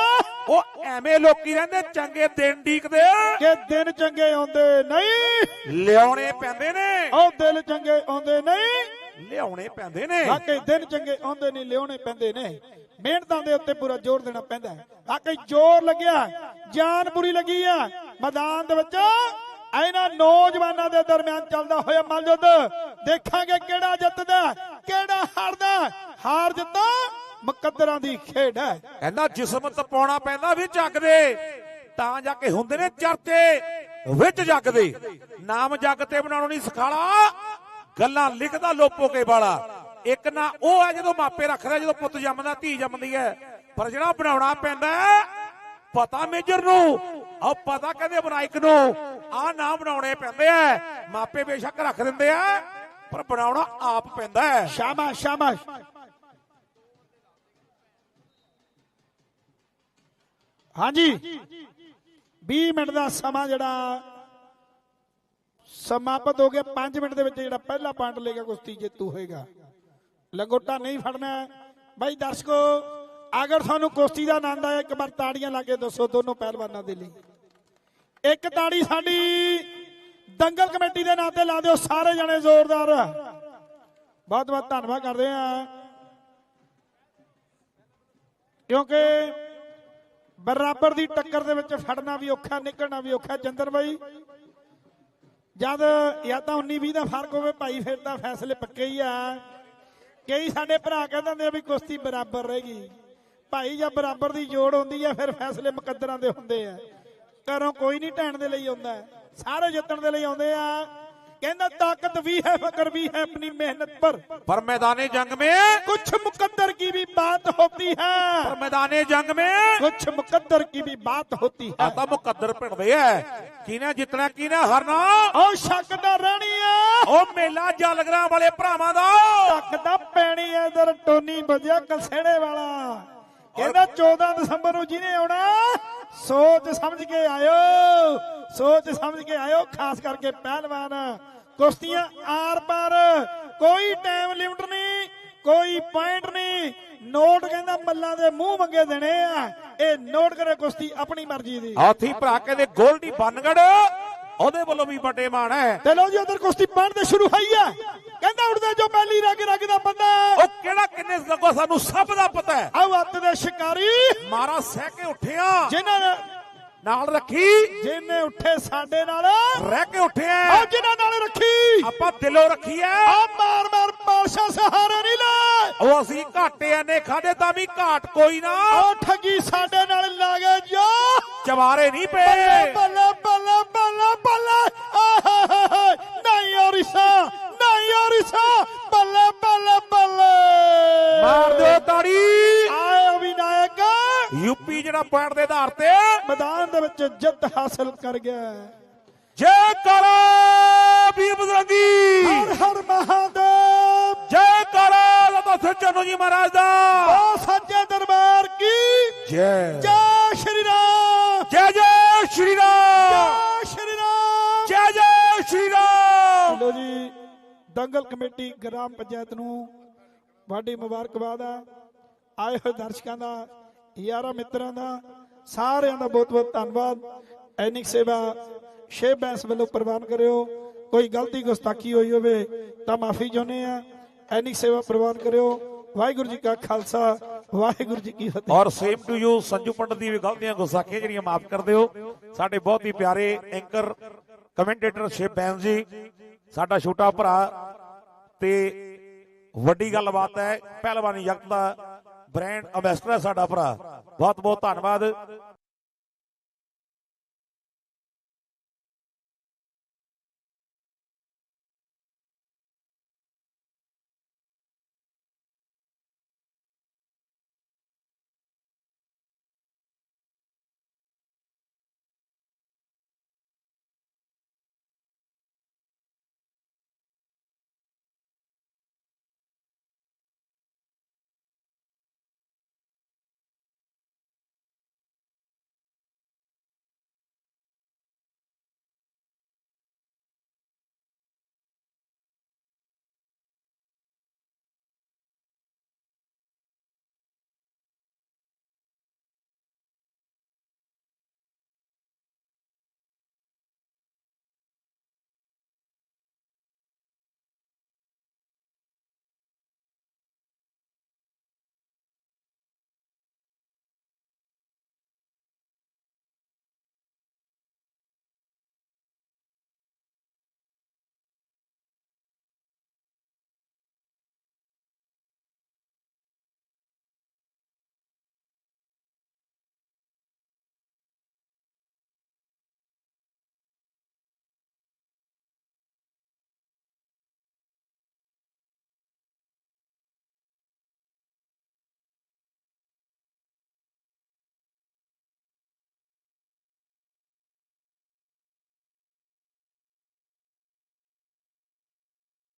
ਉਹ ਐਵੇਂ ਲੋਕੀ ਰਹਿੰਦੇ ਚੰਗੇ ਦਿਨ ਡੀਕਦੇ। ਕਿ ਦਿਨ ਚੰਗੇ ਆਉਂਦੇ ਨਹੀਂ। ਲਿਆਉਣੇ ਪੈਂਦੇ ਨੇ। ਉਹ ਦਿਲ ਚੰਗੇ ਆਉਂਦੇ ਨਹੀਂ। ਲਿਆਉਣੇ ਪੈਂਦੇ ਨੇ। ਵਾਕਈ ਦਿਨ ਚੰਗੇ ਆਉਂਦੇ ਨਹੀਂ ਲਿਆਉਣੇ ਪੈਂਦੇ ਨੇ। ਮਿਹਨਤਾਂ ਦੇ ਉੱਤੇ ਪੂਰਾ ਜ਼ੋਰ ਦੇਣਾ ਪੈਂਦਾ ਹੈ। ਵਾਕਈ ਜ਼ੋਰ ਲੱਗਿਆ ਜਾਨ ਪੂਰੀ ਲੱਗੀ ਆ। ਮੈਦਾਨ ਦੇ ਵਿੱਚ ਇਹਨਾਂ ਨੌਜਵਾਨਾਂ ਦੇ ਦਰਮਿਆਨ ਚੱਲਦਾ ਹੋਇਆ ਮਲਯੁੱਧ ਦੇਖਾਂਗੇ ਕਿਹੜਾ ਜਿੱਤਦਾ ਕਿਹੜਾ ਹਾਰਦਾ ਹਾਰ ਜਿੱਤਾਂ ਮੁਕੱਦਰਾਂ ਦੀ ਖੇਡ ਹੈ। ਕਹਿੰਦਾ ਜਿਸਮ ਤਪਾਉਣਾ ਪੈਂਦਾ ਵੀ ਜੱਗ ਦੇ। ਤਾਂ ਜਾ ਕੇ ਹੁੰਦੇ ਨੇ ਚਰਚੇ ਵਿੱਚ ਜੱਗ ਦੇ। ਨਾਮ ਜੱਗ ਤੇ ਬਣਾਉਣੋਂ ਨਹੀਂ ਸਿਖਾਲਾ। ਗੱਲਾਂ ਲਿਖਦਾ ਲੋਪੋ ਕੇ ਵਾਲਾ। ਇੱਕ ਨਾ ਉਹ ਹੈ ਜਦੋਂ ਮਾਪੇ ਰੱਖਦਾ, ਜਦੋਂ ਪੁੱਤ ਜੰਮਦਾ, ਧੀ ਜੰਮਦੀ ਹੈ। ਪਰ ਜਿਹੜਾ ਬਣਾਉਣਾ ਪੈਂਦਾ ਪਤਾ ਮੇਜਰ ਨੂੰ। ਆ ਪਤਾ ਕਹਿੰਦੇ ਬਨਾਇਕ ਨੂੰ ਆ ਨਾ ਬਣਾਉਣੇ ਪੈਂਦੇ ਆ ਮਾਪੇ ਬੇਸ਼ੱਕ ਰੱਖ ਦਿੰਦੇ ਆ ਪਰ ਬਣਾਉਣਾ ਆਪ ਪੈਂਦਾ ਹੈ ਸ਼ਾਬਾਸ਼ ਸ਼ਾਬਾਸ਼। ਹਾਂਜੀ। 20 ਮਿੰਟ ਦਾ ਸਮਾਂ ਜਿਹੜਾ ਸਮਾਪਤ ਹੋ ਗਿਆ। 5 ਮਿੰਟ ਦੇ ਵਿੱਚ ਜਿਹੜਾ ਪਹਿਲਾ ਪੁਆਇੰਟ ਲੇਗਾ ਕੁਸ਼ਤੀ ਜੇਤੂ ਹੋਏਗਾ। ਲੰਗੋਟਾ ਨਹੀਂ ਫੜਨਾ ਬਾਈ ਦਰਸ਼ਕੋ, ਅਗਰ ਤੁਹਾਨੂੰ ਕੁਸ਼ਤੀ ਦਾ ਆਨੰਦ ਆਇਆ, ਇੱਕ ਵਾਰ ਤਾੜੀਆਂ ਲਾ ਕੇ ਦੱਸੋ ਦੋਨੋਂ ਪਹਿਲਵਾਨਾਂ ਦੇ ਲਈ। ਇੱਕ ਤਾੜੀ ਸਾਡੀ ਦੰਗਲ ਕਮੇਟੀ ਦੇ ਨਾਂ ਤੇ ਲਾ ਦਿਓ, ਸਾਰੇ ਜਣੇ ਜ਼ੋਰਦਾਰ। ਬਹੁਤ ਬਹੁਤ ਧੰਨਵਾਦ ਕਰਦੇ ਆ ਕਿਉਂਕਿ ਬਰਾਬਰ ਦੀ ਟੱਕਰ ਦੇ ਵਿੱਚ ਫੜਨਾ ਵੀ ਔਖਾ, ਨਿਕਲਣਾ ਵੀ ਔਖਾ। ਚੰਦਰ ਬਾਈ ਜਦ ਜਾਂ ਤਾਂ 19 20 ਦਾ ਫ਼ਰਕ ਹੋਵੇ ਭਾਈ, ਫਿਰ ਤਾਂ ਫੈਸਲੇ ਪੱਕੇ ਹੀ ਆ। ਕਈ ਸਾਡੇ ਭਰਾ ਕਹਿੰਦੇ ਹੁੰਦੇ ਆ ਵੀ ਕੁਸ਼ਤੀ ਬਰਾਬਰ ਰਹੇਗੀ। ਭਾਈ ਜਦ ਬਰਾਬਰ ਦੀ ਜੋੜ ਹੁੰਦੀ ਆ, ਫਿਰ ਫੈਸਲੇ ਮੁਕੱਦਰਾਂ ਦੇ ਹੁੰਦੇ ਆ। ਘਰੋਂ ਕੋਈ ਨਹੀਂ ਢਹਿਣ ਦੇ ਲਈ ਆਉਂਦਾ। ਸਾਰੇ ਜਿੱਤਣ ਦੇ ਲਈ ਆਉਂਦੇ ਆ। ਕਹਿੰਦਾ ਤਾਕਤ ਵੀ ਹੈ ਫ਼ਕਰ ਵੀ ਹੈ ਆਪਣੀ मेहनत ਪਰ। पर मैदान जंग में कुछ ਮੁਕੱਦਰ की भी बात होती है पर मैदान जंग में कुछ मुकद्दर की भी बात होती है ਤਾਂ ਮੁਕੱਦਰ ਭਿੜਦੇ ਐ ਕਿਹਨੇ ਜਿੱਤਣਾ ਕਿਹਨੇ ਹਰਨਾ? ਉਹ ਸ਼ੱਕ ਦਾ ਰਹਿਣੀ ਆ ਉਹ ਮੇਲਾ ਜਲਗਰਾਂ ਵਾਲੇ ਭਰਾਵਾਂ ਦਾ। ਤੱਕ ਦਾ ਪੈਣੀ ਐ ਇਧਰ ਟੋਨੀ ਵਜਿਆ ਕਸੇੜੇ ਵਾਲਾ। ਕਹਿੰਦਾ 14 ਦਸੰਬਰ ਨੂੰ ਜਿਹਨੇ ਆਉਣਾ ਸੋਚ ਸਮਝ ਕੇ ਆਇਓ। ਸੋਚ ਸਮਝ ਕੇ ਆਇਓ, ਖਾਸ ਕਰਕੇ ਪਹਿਲਵਾਨ। ਕੁਸ਼ਤੀਆਂ ਆਰ ਪਾਰ। ਕੋਈ ਟਾਈਮ ਲਿਮਟ ਨਹੀਂ, ਕੋਈ ਪੁਆਇੰਟ ਨਹੀਂ। ਨੋਟ ਕਹਿੰਦਾ ਮੱਲਾਂ ਦੇ ਮੂੰਹ ਮੰਗੇ ਦੇਣੇ ਆ। ਇਹ ਨੋਟ ਕਰੇ ਕੁਸ਼ਤੀ ਆਪਣੀ ਮਰਜ਼ੀ ਦੀ। ਹਾਥੀ ਭਰਾ ਕੇ ਦੇ ਗੋਲਡੀ ਬੰਨਗੜ ਉਹਦੇ ਵੱਲੋਂ ਵੀ ਵੱਡੇ ਮਾਣ ਹੈ। ਤੇ ਲਓ ਜੀ ਉਧਰ ਕੁਸ਼ਤੀ ਪਾਣ ਦੇ ਸ਼ੁਰੂ ਹੋਈ ਆ ਕਹਿੰਦਾ ਉੜਦਾ ਜੋ ਪਹਿਲੀ ਰਗ ਰਗ ਦਾ ਬੰਦਾ ਉਹ ਕਿਹੜਾ ਕਿੰਨੇ ਲੱਗੋ ਸਾਨੂੰ ਸਭ ਦਾ ਪਤਾ ਹੈ। ਆਓ ਅੱਤ ਦੇ ਸ਼ਿਕਾਰੀ। ਮਾਰਾ ਸਹਿ ਕੇ ਉੱਠਿਆ। ਜਿਨ੍ਹਾਂ ਨੇ ਨਾਲ ਰੱਖੀ। ਜਿਹਨੇ ਉੱਠੇ ਸਾਡੇ ਨਾਲ। ਰਹਿ ਕੇ ਉੱਠਿਆ। ਆਓ ਜਿਨ੍ਹਾਂ ਨਾਲ ਰੱਖੀ। ਆਪਾਂ ਦਿਲੋਂ ਰੱਖੀ ਐ। ਆ ਮਾਰ ਮਾਰ ਪਾਲਸ਼ਾ ਸਹਾਰਾ ਨਹੀਂ ਲੈ। ਉਹ ਅਸੀਂ ਘਾਟੇ ਨੇ ਖਾਦੇ ਤਾਂ ਵੀ ਘਾਟ ਕੋਈ ਨਾ। ਆਓ ਠੱਗੀ ਸਾਡੇ ਨਾਲ ਲਾਗੇ ਜੋ। ਚਵਾਰੇ ਨਹੀਂ ਪਏ। ਬੱਲੇ ਬੱਲੇ ਬੱਲੇ ਬੱਲੇ ਆਹਾਹਾਹਾ, ਨਹੀਂ ਔਰਿਸਾ ਨਹੀਂ ਔਰਿਸਾ ਬੱਲੇ ਬੱਲੇ ਯੂਪੀ ਜਿਹੜਾ ਪੁਆਇੰਟ ਦੇ ਆਧਾਰ ਤੇ ਮੈਦਾਨ ਦੇ ਵਿੱਚ ਜਿੱਤ ਹਾਸਲ ਕਰ ਗਿਆ ਜੈ ਕਰਾ ਵੀਰ ਬਜਰੰਗੀ ਹਰ ਹਰ ਮਹਾਦੇਵ। ਜੈ ਕਰਾ ਲਤਾ ਸੱਚਨੂ ਜੀ ਮਹਾਰਾਜ ਦਾ। ਉਹ ਸੱਚੇ ਦਰਬਾਰ ਕੀ। ਜੈ। ਜੈ ਸ਼੍ਰੀ ਰਾਮ। ਜੈ ਜੈ ਸ਼੍ਰੀ ਰਾਮ। ਜੈ ਸ਼੍ਰੀ ਰਾਮ। ਜੈ ਜੈ ਸ਼੍ਰੀ ਰਾਮ। ਲੋ ਜੀ ਦੰਗਲ ਕਮੇਟੀ ਗ੍ਰਾਮ ਪੰਚਾਇਤ ਨੂੰ ਵੱਡੀ ਮੁਬਾਰਕਬਾਦ ਆ। ਆਏ ਹੋਏ ਦਰਸ਼ਕਾਂ ਦਾ ਯਾਰਾਂ ਮਿੱਤਰਾਂ ਦਾ ਸਾਰਿਆਂ ਦਾ ਬਹੁਤ ਬਹੁਤ ਧੰਨਵਾਦ। ਐਨਿਕ ਸੇਵਾ ਸ਼ੇਹ ਬੈਂਸ ਵੱਲੋਂ ਪ੍ਰਵਾਨ ਕਰਿਓ। ਕੋਈ ਗਲਤੀ ਗੁਸਤਾਖੀ ਹੋਈ ਹੋਵੇ ਤਾਂ ਮਾਫੀ ਚਾਹੁੰਦੇ ਆ ਐਨਿਕ ਸੇਵਾ ਪ੍ਰਵਾਨ ਕਰਿਓ। ਵਾਹਿਗੁਰੂ ਜੀ ਕਾ ਖਾਲਸਾ, ਵਾਹਿਗੁਰੂ ਜੀ ਕੀ ਫਤਿਹ। ਔਰ same to you Sanju Pandit ਦੀ ਵੀ ਗਲਤੀਆਂ ਗੁਸਾਖੀਆਂ ਜਿਹੜੀਆਂ ਮਾਫ ਕਰ ਦਿਓ। ਸਾਡੇ ਬਹੁਤ ਹੀ ਪਿਆਰੇ ਐਂਕਰ ਕਮੈਂਟੇਟਰ ਸ਼ਿਵ ਬੈਂਸ ਜੀ, ਸਾਡਾ ਛੋਟਾ ਭਰਾ ਤੇ ਵੱਡੀ ਗੱਲਬਾਤ ਹੈ, ਪਹਿਲਵਾਨੀ ਜਗਤ ਦਾ ਬ੍ਰਾਂਡ ਅੰਬੈਸਡਰ ਸਾਡਾ ਭਰਾ। ਬਹੁਤ ਬਹੁਤ ਧੰਨਵਾਦ।